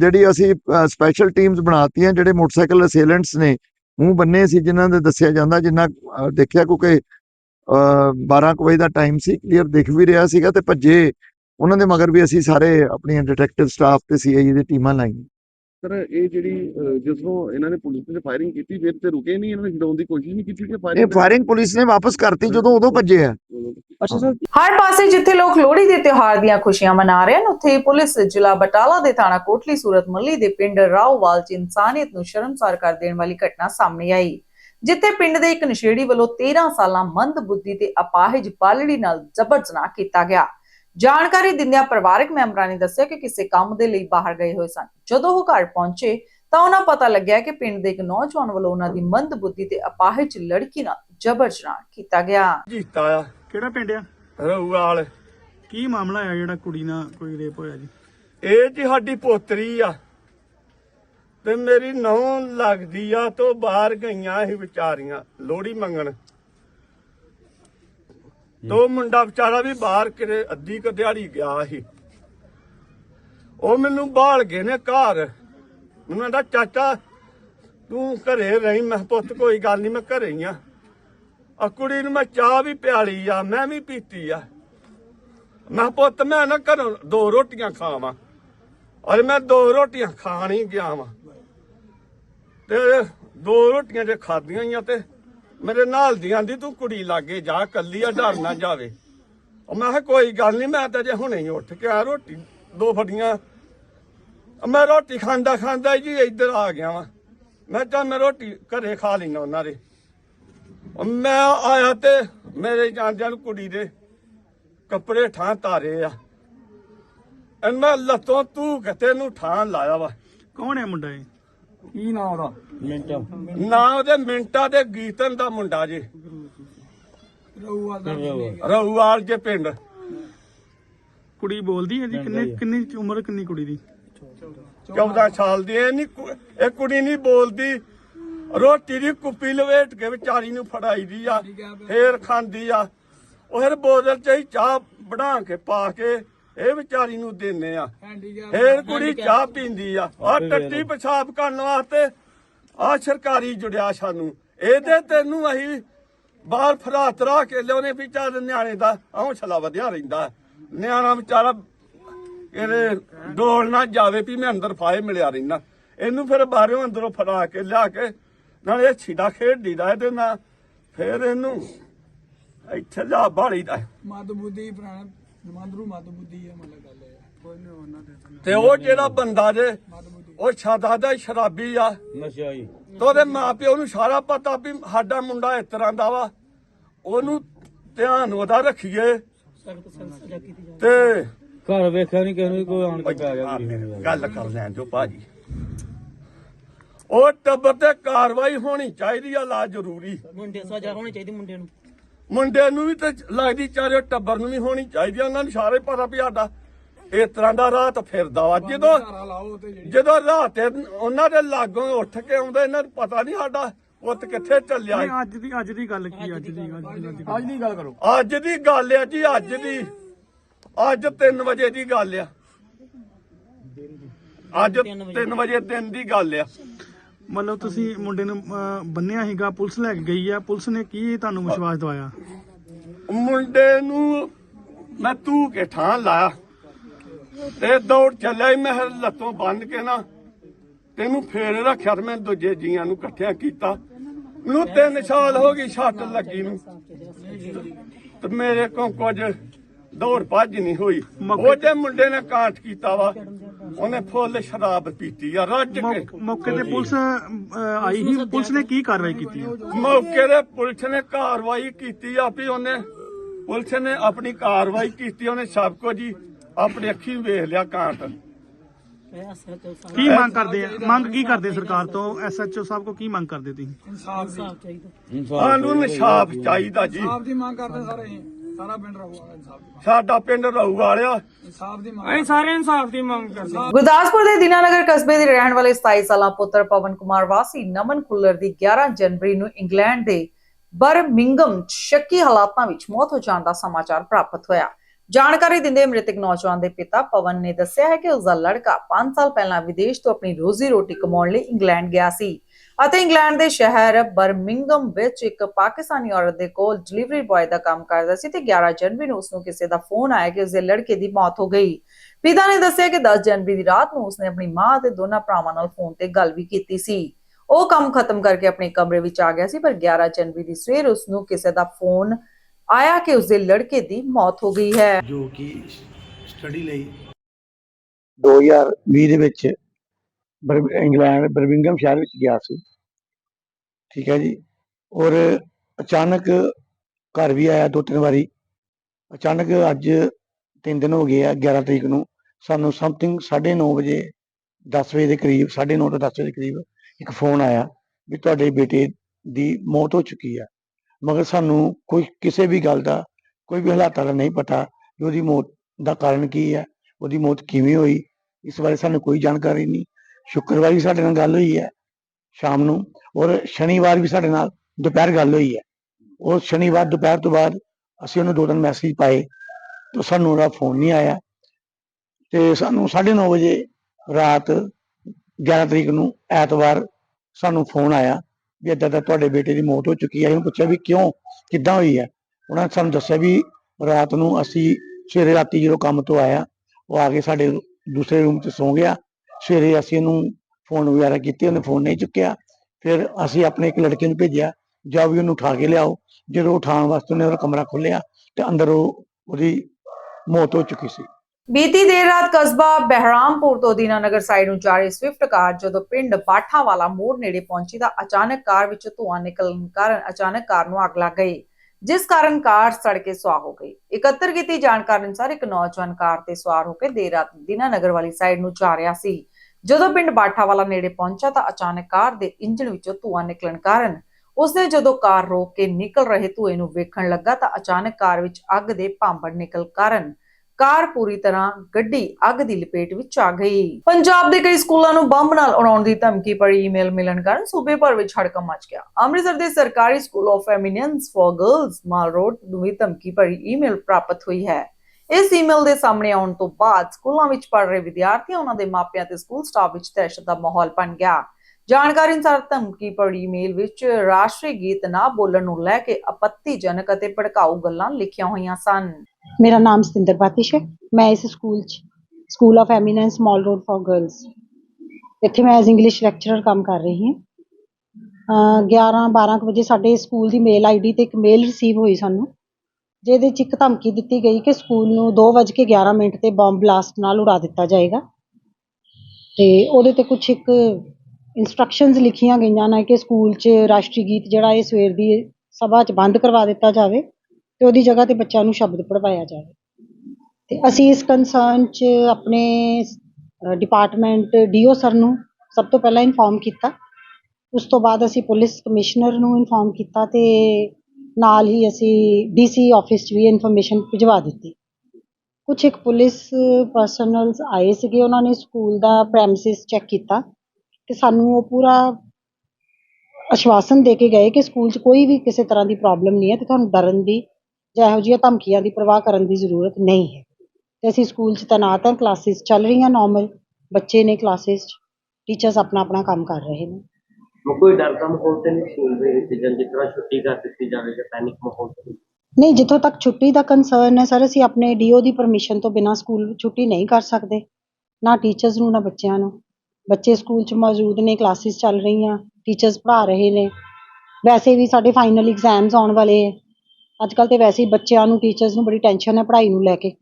ਜਿਹੜੀ ਅਸੀਂ ਸਪੈਸ਼ਲ ਟੀਮਸ ਬਣਾਤੀਆਂ ਜਿਹੜੇ ਮੋਟਰਸਾਈਕਲ ਅਸੇਲੈਂਟਸ ਨੇ ਮੂੰਹ ਬੰਨੇ ਸੀ ਜਿਨ੍ਹਾਂ ਦੇ ਦੱਸਿਆ ਜਾਂਦਾ ਜਿੰਨਾ ਦੇਖਿਆ ਕਿਉਂਕਿ ਅ, 12 ਕੁ ਵਜੇ ਦਾ ਟਾਈਮ ਸੀ ਕਲੀਅਰ ਦਿਖ ਵੀ ਰਿਹਾ ਸੀਗਾ ਤੇ ਭੱਜੇ ਉਹਨਾਂ ਦੇ ਮਗਰ ਵੀ ਅਸੀਂ ਸਾਰੇ ਆਪਣੀਆਂ ਡਿਟੈਕਟਿਵ ਸਟਾਫ ਤੇ ਸੀਆਈਏ ਦੀ ਟੀਮਾਂ ਲਾਈਆਂ। ਸਰ ਇਹ ਜਿਹੜੀ ਜਦੋਂ ਇਹਨਾਂ ਨੇ ਪੁਲਿਸ ਤੇ ਫਾਇਰਿੰਗ ਕੀਤੀ ਫਿਰ ਤੇ ਰੁਕੇ ਨਹੀਂ ਇਹਨਾਂ ਨੇ ਛਡਾਉਣ ਦੀ ਕੋਸ਼ਿਸ਼ ਨਹੀਂ ਕੀਤੀ ਕਿ ਇਹ ਫਾਇਰਿੰਗ ਫਾਇਰਿੰਗ ਪੁਲਿਸ ਨੇ ਵਾਪਸ ਕਰਤੀ ਜਦੋਂ ਉਦੋਂ ਭੱਜੇ ਆ। ਅੱਛਾ ਸਰ ਹਰ ਪਾਸੇ ਜਿੱਥੇ ਲੋਕ ਲੋਹੜੀ ਦੇ ਤਿਉਹਾਰ ਦੀਆਂ ਖੁਸ਼ੀਆਂ ਮਨਾ ਰਹੇ ਹਨ ਉੱਥੇ ਪੁਲਿਸ ਜ਼ਿਲ੍ਹਾ ਬਟਾਲਾ ਦੇ ਥਾਣਾ ਕੋਟਲੀ ਸੂਰਤ ਮੱਲੀ ਦੇ ਪਿੰਡ ਰਾਓਵਾਲ ਚ ਇਨਸਾਨੀਅਤ ਨੂੰ ਸ਼ਰਮਸਾਰ ਕਰ ਦੇਣ ਵਾਲੀ ਘਟਨਾ ਸਾਹਮਣੇ ਆਈ ਜਿੱਥੇ ਪਿੰਡ ਦੇ ਇੱਕ ਨਸ਼ੇੜੀ ਵੱਲੋਂ 13 ਸਾਲਾਂ ਮੰਦ ਬੁੱਧੀ ਤੇ ਅਪਾਹਿਜ ਬਾਲੜੀ ਨਾਲ ਜ਼ਬਰ ਜਨਾਹ ਕੀਤਾ ਗਿਆ। ਜਾਣਕਾਰੀ ਦਿੰਦਿਆਂ ਪਰਿਵਾਰਕ ਮੈਂਬਰਾਂ ਨੇ ਦੱਸਿਆ ਕਿ ਕਿਸੇ ਕੰਮ ਦੇ ਲਈ ਬਾਹਰ ਗਏ ਹੋਏ ਸਨ। ਜਦੋਂ ਉਹ ਘਰ ਪਹੁੰਚੇ ਤਾਂ ਉਹਨਾਂ ਪਤਾ ਲੱਗਿਆ ਕਿ ਪਿੰਡ ਦੇ ਇੱਕ ਨੌਜਵਾਨ ਵੱਲੋਂ ਉਹਨਾਂ ਦੀ ਮੰਦ ਬੁੱਧੀ ਤੇ ਅਪਾਹਿਜ ਲੜਕੀ ਨਾਲ ਜ਼ਬਰ ਜਨਾਹ ਕੀਤਾ ਗਿਆ। ਜੀਤਾ ਆ ਕਿਹੜਾ ਪਿੰਡ ਆ? ਰਊਵਾਲ ਕੀ ਮਾਮਲਾ ਆ ਜਿਹੜਾ ਕੁੜੀ ਨਾਲ ਕੋਈ ਰੇਪ ਹੋਇਆ ਜੀ? ਇਹ ਜੀ ਸਾਡੀ ਪੋਤਰੀ ਆ ਤੇ ਮੇਰੀ ਨੌਂ ਲੱਗਦੀ ਆ ਤੋਂ ਬਾਹਰ ਗਈਆਂ ਸੀ ਵਿਚਾਰੀਆਂ ਲੋੜੀ ਮੰਗਣ। ਤੋ ਮੁੰਡਾ ਵਿਚਾਰਾ ਵੀ ਬਾਹਰ ਕਿਤੇ ਅੱਧੀ ਕੁ ਦਿਹਾੜੀ ਗਿਆ ਸੀ। ਉਹ ਮੈਨੂੰ ਬਾਲ ਗਏ ਨੇ ਘਰ। ਮੈਨੂੰ ਕਹਿੰਦਾ ਚਾਚਾ ਤੂੰ ਘਰੇ ਰਹੀ। ਮੈਂ ਕਿਹਾ, ਪੁੱਤ ਕੋਈ ਗੱਲ ਨਹੀਂ ਮੈਂ ਘਰੇ ਹੀ ਆ। ਆ ਕੁੜੀ ਨੂੰ ਮੈਂ ਚਾਹ ਵੀ ਪਿਆਲੀ ਆ ਮੈਂ ਵੀ ਪੀਤੀ ਆ। ਮੈਂ ਕਿਹਾ, ਪੁੱਤ ਮੈਂ ਨਾ ਘਰੋਂ ਦੋ ਰੋਟੀਆਂ ਖਾਵਾਂ। ਔਰ ਮੈਂ ਦੋ ਰੋਟੀਆਂ ਖਾਣ ਹੀ ਗਿਆ ਵਾਂ। ਤੇ ਦੋ ਰੋਟੀਆਂ ਜੇ ਖਾਧੀਆਂ ਹੀ ਆ ਤੇ ਮੇਰੇ ਨਾਲ ਦੀ ਆਂਦੀ ਤੂੰ ਕੁੜੀ ਲਾਗੇ ਜਾ, ਕੱਲੀ ਆ, ਡਰ ਨਾ ਜਾਵੇ। ਉਹ ਮੈਂ ਕਿਹਾ, ਕੋਈ ਗੱਲ ਨਹੀਂ ਮੈਂ ਤਾਂ ਜੇ ਹੁਣੇ ਹੀ ਉੱਠ ਕੇ ਆ ਰੋਟੀ, ਦੋ ਫੜੀਆਂ। ਮੈਂ ਰੋਟੀ ਖਾਂਦਾ ਖਾਂਦਾ ਜੀ ਇੱਧਰ ਆ ਗਿਆ ਵਾਂ। ਮੈਂ ਤਾਂ ਮੈਂ ਰੋਟੀ ਘਰੇ ਖਾ ਲੈਣਾ ਉਹਨਾਂ ਦੇ। ਮੈਂ ਆਇਆ ਤੇ ਮੇਰੇ ਜਾਂਦਿਆਂ ਨੂੰ ਕੁੜੀ ਦੇ ਕੱਪੜੇ ਠਾਂ ਤਾਰੇ ਆ। ਐਨ ਮੈਂ ਲੱਤੋਂ ਤੂੰ ਕਿਤੇ ਨੂੰ ਠਾਂ ਲਾਇਆ ਵਾ। ਕੌਣ ਹੈ ਮੁੰਡਾ ਇਹ? ਕੀ ਨਾਂ ਉਹਦਾ? ਮਿੰਟਾ। ਨਾਂ ਉਹਦੇ ਮਿੰਟਾ ਦੇ ਗੀਤਨ ਦਾ ਮੁੰਡਾ ਜੇ। ਰਹੁਵਾਲ ਜੇ ਪਿੰਡ। ਕੁੜੀ ਬੋਲਦੀ ਹੈ ਜੀ? ਕਿੰਨੇ ਕਿੰਨੀ ਉਮਰ ਕਿੰਨੀ ਕੁੜੀ ਦੀ? 14 ਸਾਲ ਦੀ ਇਹ ਨਹੀਂ ਕੁ- ਇਹ ਕੁੜੀ ਨਹੀਂ ਬੋਲਦੀ। ਰੋਟੀ ਦੀ ਕੁੱਪੀ ਲਵੇਟ ਕੇ ਵਿਚਾਰੀ ਨੂੰ ਫੜਾਈ ਦੀ ਆ ਫੇਰ ਖਾਂਦੀ ਆ। ਉਹ ਫਿਰ ਬੋਤਲ ਚ ਹੀ ਚਾਹ ਬਣਾ ਕੇ ਪਾ ਕੇ ਇਹ ਵਿਚਾਰੀ ਨੂੰ ਦਿੰਨੇ ਆ। ਫੇਰ ਕੁੜੀ ਚਾਹ ਪੀਂਦੀ ਆ। ਆ ਟੱਟੀ ਪਿਸ਼ਾਬ ਕਰਨ ਵਾਸਤੇ ਆ ਸਰਕਾਰੀ ਜੁੜਿਆ ਸਾਨੂੰ। ਇਹਦੇ ਤੈਨੂੰ ਅਸੀਂ ਬਾਹਰ ਫਰਾਤ ਰਾ ਕੇ ਲਿਆਉਨੇ ਵੀ ਚੱਲ ਨਿਆਣੇ ਦਾ ਹੌਸਲਾ ਵਧਿਆ ਰਹਿੰਦਾ। ਨਿਆਣਾ ਵਿਚਾਰਾ ਇਹਦੇ ਡੋਲ ਨਾ ਜਾਵੇ ਵੀ ਮੈਂ ਅੰਦਰ ਫਾਏ ਮਿਲਿਆ ਰਹਿਣਾ ਇਹਨੂੰ ਫਿਰ ਬਾਹਰੋਂ ਅੰਦਰੋਂ ਫੜਾ ਕੇ ਲਿਆ ਕੇ ਨਾਲੇ ਇਹ ਛੀਡਾ ਖੇਡਦੀ ਦਾ ਇਹਦੇ ਨਾਲ। ਫਿਰ ਇਹਨੂੰ ਇੱਥੇ ਲਿਆ ਬਾੜੀ ਦਾ। ਮਦ ਬੁੱਧੀ ਪ੍ਰਾਣ ਮੰਦਰੂ ਮਦ ਬੁੱਧੀ ਹੈ ਮਤਲਬ ਗੱਲ ਹੈ ਕੋਈ ਨਹੀਂ ਉਹਨਾਂ ਦੇ ਤੇ ਉਹ ਜਿਹੜਾ ਬੰਦਾ ਜੇ ਉਹ ਛਾਦਾ ਦਾ ਸ਼ਰਾਬੀ ਆ। ਨਸ਼ਾਈ ਤੇ ਉਹਦੇ ਮਾਪਿਓ ਨੂੰ ਸਾਰਾ ਪਤਾ ਵੀ ਸਾਡਾ ਮੁੰਡਾ ਇਸ ਤਰ੍ਹਾਂ ਦਾ ਵਾ। ਉਹਨੂੰ ਧਿਆਨ ਉਹਦਾ ਰੱਖੀਏ। ਤੇ ਘਰ ਵੇਖਿਆ ਨਹੀਂ ਕਿਸੇ ਨੂੰ ਕੋਈ ਆਣ ਕੇ ਪੈ ਗਿਆ ਗੱਲ ਕਰ ਲੈਣ ਜੋ ਭਾਜੀ। ਉਹ ਟੱਬਰ ਤੇ ਕਾਰਵਾਈ ਹੋਣੀ ਚਾਹੀਦੀ ਆ ਲਾ ਜ਼ਰੂਰੀ। ਮੁੰਡੇ ਸਜ਼ਾ ਹੋਣੀ ਚਾਹੀਦੀ ਮੁੰਡੇ ਨੂੰ। ਮੁੰਡੇ ਨੂੰ ਵੀ ਤੇ ਲੱਗਦੀ ਚਾਰੇ ਟੱਬਰ ਨੂੰ ਵੀ ਹੋਣੀ ਚਾਹੀਦੀ ਆ ਉਹਨਾਂ ਨੂੰ ਸਾਰੇ ਪਤਾ ਵੀ ਸਾਡਾ। ਇਸ ਤਰ੍ਹਾਂ ਦਾ ਰਾਤ ਫਿਰਦਾ ਵਾ। ਜਦੋਂ ਜਦੋਂ ਰਾਤ ਇਹ ਉਹਨਾਂ ਦੇ ਲਾਗੋਂ ਉੱਠ ਕੇ ਆਉਂਦੇ ਇਹਨਾਂ ਨੂੰ ਪਤਾ ਨਹੀਂ ਸਾਡਾ ਪੁੱਤ ਕਿੱਥੇ ਚੱਲਿਆ। ਨਹੀਂ ਅੱਜ ਦੀ ਅੱਜ ਦੀ ਗੱਲ ਕੀ ਅੱਜ ਦੀ ਗੱਲ ਅੱਜ ਦੀ ਅੱਜ ਦੀ ਗੱਲ ਕਰੋ। ਅੱਜ ਦੀ ਗੱਲ ਆ ਜੀ ਅੱਜ ਦੀ। ਅੱਜ 3 ਵਜੇ ਦੀ ਗੱਲ ਆ। ਅੱਜ 3 ਵਜੇ ਦਿਨ ਦੀ ਗੱਲ ਆ। ਮਤਲਬ ਤੁਸੀਂ ਮੁੰਡੇ ਨੂੰ ਅਹ, ਬੰਨਿਆ ਸੀਗਾ ਪੁਲਿਸ ਲੈ ਕੇ ਗਈ ਆ। ਪੁਲਿਸ ਨੇ ਕੀ ਤੁਹਾਨੂੰ ਵਿਸ਼ਵਾਸ ਦਵਾਇਆ? ਮੁੰਡੇ ਨੂੰ ਮੈਂ ਤੂੰ ਕੇ ਠਾਂ ਲਾਇਆ। ਤੇ ਦੌੜ ਚੱਲਿਆ ਈ ਮੈਂ ਲੱਤੋਂ ਬੰਨ ਕੇ ਨਾ ਤੈਨੂੰ ਫੇਰ ਰੱਖਿਆ ਤੇ ਮੈਂ ਦੂਜੇ ਜੀਆਂ ਨੂੰ ਇਕੱਠਿਆ ਕੀਤਾ। ਮੈਨੂੰ ਤਿੰਨ ਸਾਲ ਹੋ ਗਈ ਛੱਟ ਲੱਗੀ ਨੂੰ। ਤੇ ਮੇਰੇ ਕੋਲ ਕੁਝ ਦੌੜ ਭੱਜ ਨਹੀਂ ਹੋਈ। ਮੌਕੇ- ਉਹਦੇ ਮੁੰਡੇ ਨੇ ਕਾਟ ਕੀਤਾ ਵਾ ਉਹਨੇ ਫੁੱਲ ਸ਼ਰਾਬ ਪੀਤੀ ਆ ਰੱਜ ਕੇ। ਮੌ- ਮੌਕੇ ਤੇ ਪੁਲਿਸ ਆਈ ਸੀ ਪੁਲਿਸ ਨੇ ਕੀ ਕਾਰਵਾਈ ਕੀਤੀ? ਮੌਕੇ ਦੇ ਪੁਲਿਸ ਨੇ ਕਾਰਵਾਈ ਕੀਤੀ ਆ ਵੀ ਉਹਨੇ ਪੁਲਿਸ ਨੇ ਆਪਣੀ ਕਾਰਵਾਈ ਕੀਤੀ ਉਹਨੇ ਸਭ ਕੁਝ ਹੀ ਆਪਣੀ ਅੱਖੀਂ ਵੇਖ ਲਿਆ ਕਾਂਟ ਕੀ ਮੰਗ ਕਰਦੇ ਆ? ਮੰਗ ਕੀ ਕਰਦੇ ਸਰਕਾਰ ਤੋਂ? ਐਸਐਚਓ ਸਾਹਿਬ ਕੋ ਕੀ ਮੰਗ ਕਰਦੇ ਤੁਸੀਂ? ਇਨਸਾਫ ਚਾਹੀਦਾ। ਸਾਨੂੰ ਇਨਸਾਫ ਚਾਹੀਦਾ। ਜੀ। ਇਨਸਾਫ ਦੀ ਮੰਗ ਕਰਦੇ ਸਾਰੇ ਅਸੀਂ। ਸਾਰਾ ਪਿੰਡ ਰਹੂਗਾ ਇਨਸਾਫ ਦੀ ਸਾਡਾ ਪਿੰਡ ਰਹੂ ਵਾਲਿਆ। ਇਨਸਾਫ ਦੀ ਮੰਗ ਅਸੀਂ ਸਾਰੇ ਇਨਸਾਫ ਦੀ ਮੰਗ ਕਰਦੇ ਗੁਰਦਾਸਪੁਰ ਦੇ ਦੀਨਾਨਗਰ ਕਸਬੇ ਦੇ ਰਹਿਣ ਵਾਲੇ 27 ਸਾਲਾ ਪੁੱਤਰ ਪਵਨ ਕੁਮਾਰ ਵਾਸੀ ਨਮਨ ਖੁੱਲਰ ਦੀ 11 ਜਨਵਰੀ ਨੂੰ ਇੰਗਲੈਂਡ ਦੇ ਬਰਮਿੰਗਮ 'ਚ ਸ਼ੱਕੀ ਹਾਲਾਤਾਂ ਵਿੱਚ ਮੌਤ ਹੋ ਜਾਣ ਦਾ ਸਮਾਚਾਰ ਪ੍ਰਾਪਤ ਹੋਇਆ। ਜਾਣਕਾਰੀ ਦਿੰਦੇ ਮ੍ਰਿਤਕ ਨੌਜਵਾਨ ਦੇ ਪਿਤਾ ਪਵਨ ਨੇ ਦੱਸਿਆ ਹੈ ਕਿ ਉਸ ਦਾ ਲੜਕਾ 5 ਸਾਲ ਪਹਿਲਾਂ ਵਿਦੇਸ਼ ਤੋਂ ਆਪਣੀ ਰੋਜ਼ੀ ਰੋਟੀ ਕਮਾਉਣ ਲਈ ਇੰਗਲੈਂਡ ਗਿਆ ਸੀ। ਅਤੇ ਇੰਗਲੈਂਡ ਦੇ ਸ਼ਹਿਰ ਬਰਮਿੰਗਮ ਵਿੱਚ ਇੱਕ ਪਾਕਿਸਤਾਨੀ ਔਰਤ ਦੇ ਕੋਲ ਡਿਲੀਵਰੀ ਬॉय ਦਾ ਕੰਮ ਕਰਦਾ ਸੀ ਤੇ 11 ਜਨਵਰੀ ਨੂੰ ਉਸ ਨੂੰ ਕਿਸੇ ਦਾ ਫੋਨ ਆਇਆ ਕਿ ਉਸ ਦੇ ਲੜਕੇ ਦੀ ਮੌਤ ਹੋ ਗਈ। ਪਿਤਾ ਨੇ ਦੱਸਿਆ ਕਿ 10 ਜਨਵਰੀ ਦੀ ਰਾਤ ਨੂੰ ਉਸਨੇ ਆਪਣੀ ਮਾਂ ਅਤੇ ਦੋਨਾਂ ਭਰਾਵਾਂ ਨਾਲ ਫੋਨ ਤੇ ਗੱਲ ਵੀ ਕੀਤੀ ਸੀ। ਉਹ ਕੰਮ ਖਤਮ ਕਰਕੇ ਆਪਣੇ ਕਮਰੇ ਵਿੱਚ ਆ ਗਿਆ ਸੀ ਪਰ 11 ਜਨਵਰੀ ਦੀ ਸਵੇਰ ਉਸ ਨੂੰ ਕਿਸੇ ਦਾ ਫੋਨ ਆਇਆ ਕਿ ਉਸ ਦੇ ਲੜਕੇ ਦੀ ਮੌਤ ਹੋ ਗਈ ਹੈ। ਜੋ ਕਿ ਸਟੱਡੀ ਲਈ 2020 ਦੇ ਵਿੱਚ ਇੰਗਲੈਂਡ ਬਰਮਿੰਗਮ ਸ਼ਹਿਰ ਵਿੱਚ ਗਿਆ ਸੀ। ਠੀਕ ਹੈ ਜੀ। ਔਰ ਅਚਾਨਕ ਘਰ ਵੀ ਆਇਆ ਦੋ ਤਿੰਨ ਵਾਰੀ। ਅਚਾਨਕ ਅੱਜ ਤਿੰਨ ਦਿਨ ਹੋ ਗਏ ਆ 11 ਤਰੀਕ ਨੂੰ। ਸਾਨੂੰ ਸਮਥਿੰਗ 9:30 ਵਜੇ 10 ਵਜੇ ਦੇ ਕਰੀਬ 9:30 ਤੋਂ 10 ਵਜੇ ਦੇ ਕਰੀਬ ਇੱਕ ਫੋਨ ਆਇਆ ਵੀ ਤੁਹਾਡੇ ਬੇਟੇ ਦੀ ਮੌਤ ਹੋ ਚੁੱਕੀ ਆ। ਮਗਰ ਸਾਨੂੰ ਕੋਈ ਕਿਸੇ ਵੀ ਗੱਲ ਦਾ ਕੋਈ ਵੀ ਹਾਲਾਤਾਂ ਦਾ ਨਹੀਂ ਪਤਾ ਵੀ ਉਹਦੀ ਮੌਤ ਦਾ ਕਾਰਨ ਕੀ ਹੈ ਉਹਦੀ ਮੌਤ ਕਿਵੇਂ ਹੋਈ। ਇਸ ਬਾਰੇ ਸਾਨੂੰ ਕੋਈ ਜਾਣਕਾਰੀ ਨਹੀਂ। ਸ਼ੁੱਕਰਵਾਰ ਵੀ ਸਾਡੇ ਨਾਲ ਗੱਲ ਹੋਈ ਹੈ ਸ਼ਾਮ ਨੂੰ ਔਰ ਸ਼ਨੀਵਾਰ ਵੀ ਸਾਡੇ ਨਾਲ ਦੁਪਹਿਰ ਗੱਲ ਹੋਈ ਹੈ। ਉਹ ਸ਼ਨੀਵਾਰ ਦੁਪਹਿਰ ਤੋਂ ਬਾਅਦ ਅਸੀਂ ਉਹਨੂੰ ਦੋ ਤਿੰਨ ਮੈਸੇਜ ਪਾਏ ਤਾਂ ਸਾਨੂੰ ਉਹਦਾ ਫੋਨ ਨਹੀਂ ਆਇਆ ਤੇ ਸਾਨੂੰ 9:30 ਵਜੇ ਰਾਤ 11 ਤਰੀਕ ਨੂੰ ਐਤਵਾਰ ਸਾਨੂੰ ਫੋਨ ਆਇਆ ਵੀ ਏਦਾਂ ਦਾ ਤੁਹਾਡੇ ਬੇਟੇ ਦੀ ਮੌਤ ਹੋ ਚੁੱਕੀ ਹੈ। ਇਹਨੂੰ ਪੁੱਛਿਆ ਵੀ ਕਿਉਂ, ਕਿੱਦਾਂ ਹੋਈ ਹੈ? ਉਹਨਾਂ ਨੇ ਸਾਨੂੰ ਦੱਸਿਆ ਵੀ ਰਾਤ ਨੂੰ ਅਸੀਂ ਸਵੇਰੇ ਰਾਤੀ ਜਦੋਂ ਕੰਮ ਤੋਂ ਆਇਆ, ਉਹ ਆ ਕੇ ਸਾਡੇ ਦੂਸਰੇ ਰੂਮ 'ਚ ਸੌਂ ਗਿਆ ਸਵੇਰੇ ਅਸੀਂ ਉਹਨੂੰ ਫੋਨ ਵਗੈਰਾ ਕੀਤੇ, ਉਹਨੇ ਫੋਨ ਨਹੀਂ ਚੁੱਕਿਆ। ਫਿਰ ਅਸੀਂ ਆਪਣੇ ਇੱਕ ਲੜਕੇ ਨੂੰ ਭੇਜਿਆ ਜਾ ਵੀ ਉਹਨੂੰ ਉਠਾ ਕੇ ਲਿਆਓ। ਜਦੋਂ ਉਠਾਉਣ ਵਾਸਤੇ ਉਹਨੇ ਉਹਦਾ ਕਮਰਾ ਖੋਲ੍ਹਿਆ ਤੇ ਅੰਦਰ ਉਹ, ਉਹਦੀ ਮੌਤ ਹੋ ਚੁੱਕੀ ਸੀ। ਬੀਤੀ ਦੇਰ ਰਾਤ ਕਸਬਾ ਬਹਿਰਾਮਪੁਰ ਤੋਂ ਦੀਨਾਨਗਰ ਸਾਈਡ ਨੂੰ ਜਾ ਰਹੀ ਸਵਿਫਟ ਕਾਰ ਜਦੋਂ ਪਿੰਡ ਬਾਠਾਵਾਲਾ ਮੋੜ ਨੇੜੇ ਪਹੁੰਚੀ ਤਾਂ ਅਚਾਨਕ ਕਾਰ ਵਿੱਚ ਧੂੰਆਂ ਨਿਕਲਣ ਕਾਰਨ ਅਚਾਨਕ ਕਾਰ ਨੂੰ ਅੱਗ ਲੱਗ ਗਈ, ਜਿਸ ਕਾਰਨ ਕਾਰ ਸੜ ਕੇ ਸੁਆਹ ਹੋ ਗਈ। ਇਕੱਤਰ ਕੀਤੀ ਜਾਣਕਾਰੀ ਅਨੁਸਾਰ ਇੱਕ ਨੌਜਵਾਨ ਕਾਰ ਤੇ ਸਵਾਰ ਹੋ ਕੇ ਦੇਰ ਰਾਤ ਦੀਨਾਨਗਰ ਵਾਲੀ ਸਾਈਡ ਨੂੰ ਜਾ ਰਿਹਾ ਸੀ। ਜਦੋਂ ਪਿੰਡ ਬਾਠਾਵਾਲਾ ਨੇੜੇ ਪਹੁੰਚਾ ਤਾਂ ਅਚਾਨਕ ਕਾਰ ਦੇ ਇੰਜਣ ਵਿੱਚੋਂ ਧੂਆਂ ਨਿਕਲਣ ਕਾਰਨ ਉਸਨੇ ਜਦੋਂ ਕਾਰ ਰੋਕ ਕੇ ਨਿਕਲ ਰਹੇ ਧੂਏ ਨੂੰ ਵੇਖਣ ਲੱਗਾ ਤਾਂ ਅਚਾਨਕ ਕਾਰ ਵਿੱਚ ਅੱਗ ਦੇ ਭਾਂਬੜ ਨਿਕਲ ਕਾਰਨ ਕਾਰ ਪੂਰੀ ਤਰ੍ਹਾਂ ਗੱਡੀ ਅੱਗ ਦੀ ਲਪੇਟ ਵਿੱਚ ਆ ਗਈ। ਪੰਜਾਬ ਦੇ ਕਈ ਸਕੂਲਾਂ ਨੂੰ ਬੰਬ ਨਾਲ ਉਡਾਉਣ ਦੀ ਧਮਕੀ ਭਰੀ ਈਮੇਲ ਮਿਲਣ ਕਾਰਨ ਸੂਬੇ ਭਰ ਵਿੱਚ ਹੜਕੰਪ ਮਚ ਗਿਆ। ਅੰਮ੍ਰਿਤਸਰ ਦੇ ਸਰਕਾਰੀ school of eminence for girls mall road ਨੂੰ ਵੀ ਧਮਕੀ ਭਰੀ ਈਮੇਲ ਪ੍ਰਾਪਤ ਹੋਈ ਹੈ। ਇਸ ਈਮੇਲ ਦੇ ਸਾਹਮਣੇ ਆਉਣ ਤੋਂ ਬਾਅਦ ਸਕੂਲਾਂ ਵਿੱਚ ਪੜ੍ਹ ਰਹੇ ਵਿਦਿਆਰਥੀਆਂ, ਉਹਨਾਂ ਦੇ ਮਾਪਿਆਂ ਤੇ ਸਕੂਲ ਸਟਾਫ ਵਿੱਚ ਦਹਿਸ਼ਤ ਦਾ ਮਾਹੌਲ ਬਣ ਗਿਆ। ਜਾਣਕਾਰੀ ਅਨੁਸਾਰ ਧਮਕੀ ਭਰੀ ਈਮੇਲ ਵਿੱਚ ਰਾਸ਼ਟਰੀ ਗੀਤ ਨਾ ਬੋਲਣ ਨੂੰ ਲੈ ਕੇ ਆਪੱਤੀਜਨਕ ਅਤੇ ਭੜਕਾਊ ਗੱਲਾਂ ਲਿਖੀਆਂ ਹੋਈਆਂ ਸਨ। ਮੇਰਾ ਨਾਮ ਸਤਿੰਦਰ ਬਾਤਿਸ਼ ਹੈ। ਮੈਂ ਇਸ ਸਕੂਲ 'ਚ school of eminence mall road for girls ਇੱਥੇ ਮੈਂ ਐਜ਼ ਇੰਗਲਿਸ਼ ਲੈਕਚਰਰ ਕੰਮ ਕਰ ਰਹੀ ਹਾਂ। ਅਹ 11 12 ਕੁ ਵਜੇ ਸਾਡੇ ਸਕੂਲ ਦੀ ਮੇਲ ਆਈਡੀ ਤੇ ਇੱਕ ਮੇਲ ਰਿਸੀਵ ਹੋਈ ਸਾਨੂੰ। ਜਿਹਦੇ 'ਚ ਇੱਕ ਧਮਕੀ ਦਿੱਤੀ ਗਈ ਕਿ ਸਕੂਲ ਨੂੰ 2:11 ਮਿੰਟ ਤੇ ਬੰਬ ਬਲਾਸਟ ਨਾਲ ਉਡਾ ਦਿੱਤਾ ਜਾਏਗਾ। ਤੇ ਉਹਦੇ ਤੇ ਕੁਝ ਇੱਕ ਇਨਸਟਰਕਸ਼ਨਸ ਲਿਖੀਆਂ ਗਈਆਂ ਨੇ ਕਿ ਸਕੂਲ 'ਚ ਰਾਸ਼ਟਰੀ ਗੀਤ ਜਿਹੜਾ ਇਹ ਸਵੇਰ ਦੀ ਸਭਾ 'ਚ ਬੰਦ ਕਰਵਾ ਦਿੱਤਾ ਜਾਵੇ ਤੇ ਉਹਦੀ ਜਗ੍ਹਾ ਤੇ ਬੱਚਿਆਂ ਨੂੰ ਸ਼ਬਦ ਪੜ੍ਹਾਇਆ ਜਾਵੇ। ਤੇ ਅਸੀਂ ਇਸ ਕੰਸਰਨ 'ਚ ਆਪਣੇ ਡਿਪਾਰਟਮੈਂਟ ਡੀਓ ਸਰ ਨੂੰ ਸਭ ਤੋਂ ਪਹਿਲਾਂ ਇਨਫੋਰਮ ਕੀਤਾ। ਉਸ ਤੋਂ ਬਾਅਦ ਅਸੀਂ ਪੁਲਿਸ ਕਮਿਸ਼ਨਰ ਨੂੰ ਇਨਫੋਰਮ ਕੀਤਾ ਤੇ ਨਾਲ ਹੀ ਅਸੀਂ ਡੀਸੀ ਆਫਿਸ 'ਚ ਵੀ ਇਨਫੋਰਮੇਸ਼ਨ ਭਿਜਵਾ ਦਿੱਤੀ। ਕੁਝ ਇੱਕ ਪੁਲਿਸ ਪਰਸਨਲਸ ਆਏ ਸੀਗੇ, ਉਹਨਾਂ ਨੇ ਸਕੂਲ ਦਾ ਪ੍ਰੈਮਿਸਿਸ ਚੈੱਕ ਕੀਤਾ ਤੇ ਸਾਨੂੰ ਉਹ ਪੂਰਾ ਆਸ਼ਵਾਸਨ ਦੇ ਕੇ ਗਏ ਕਿ ਸਕੂਲ 'ਚ ਕੋਈ ਵੀ ਕਿਸੇ ਤਰ੍ਹਾਂ ਦੀ ਪ੍ਰੋਬਲਮ ਨਹੀਂ ਹੈ ਤੇ ਤੁਹਾਨੂੰ ਡਰਨ ਦੀ ਜਾਂ ਇਹੋ ਜਿਹੀਆਂ ਧਮਕੀਆਂ ਦੀ ਪਰਵਾਹ ਕਰਨ ਦੀ ਜ਼ਰੂਰਤ ਨਹੀਂ ਹੈ। ਤੇ ਅਸੀਂ ਸਕੂਲ 'ਚ ਤੈਨਾਤ ਹਾਂ ਕਲਾਸਿਸ ਚੱਲ ਰਹੀਆਂ ਨਾਰਮਲ ਬੱਚੇ ਨੇ ਕਲਾਸਿਸ 'ਚ ਟੀਚਰਸ ਆਪਣਾ ਆਪਣਾ ਕੰਮ ਕਰ ਰਹੇ ਨੇ। ਕੋਈ ਡਰ ਦਾ ਮਾਹੌਲ ਤੇ ਨਹੀਂ ਸਕੂਲ ਦੇ ਵਿੱਚ ਜਾਂ ਜਿਸ ਤਰ੍ਹਾਂ ਛੁੱਟੀ ਕਰ ਦਿੱਤੀ ਜਾਵੇ ਜਾਂ ਪੈਨਿਕ ਮਾਹੌਲ ਤੇ ਨਹੀਂ? ਨਹੀਂ, ਜਿੱਥੋਂ ਤੱਕ ਛੁੱਟੀ ਦਾ ਕੰਸਰਨ ਹੈ ਸਰ ਅਸੀਂ ਆਪਣੇ ਡੀਓ ਦੀ ਪਰਮਿਸ਼ਨ ਤੋਂ ਬਿਨਾਂ ਸਕੂਲ ਛੁੱਟੀ ਨਹੀਂ ਕਰ ਸਕਦੇ। ਨਾ ਟੀਚਰਸ ਨੂੰ, ਨਾ ਬੱਚਿਆਂ ਨੂੰ। ਬੱਚੇ ਸਕੂਲ 'ਚ ਮੌਜੂਦ ਨੇ ਕਲਾਸਿਸ ਚੱਲ ਰਹੀਆਂ ਟੀਚਰਸ ਪੜ੍ਹਾ ਰਹੇ ਨੇ। ਵੈਸੇ ਵੀ ਸਾਡੇ ਫਾਈਨਲ ਐਗਜ਼ਾਮਸ ਆਉਣ ਵਾਲੇ ਹੈ। ਅੱਜ ਕੱਲ੍ਹ ਤੇ ਵੈਸੇ ਹੀ ਬੱਚਿਆਂ ਨੂੰ ਟੀਚਰਸ ਨੂੰ ਬੜੀ ਟੈਨਸ਼ਨ ਹੈ ਪੜ੍ਹਾਈ ਨੂੰ ਲੈ ਕੇ।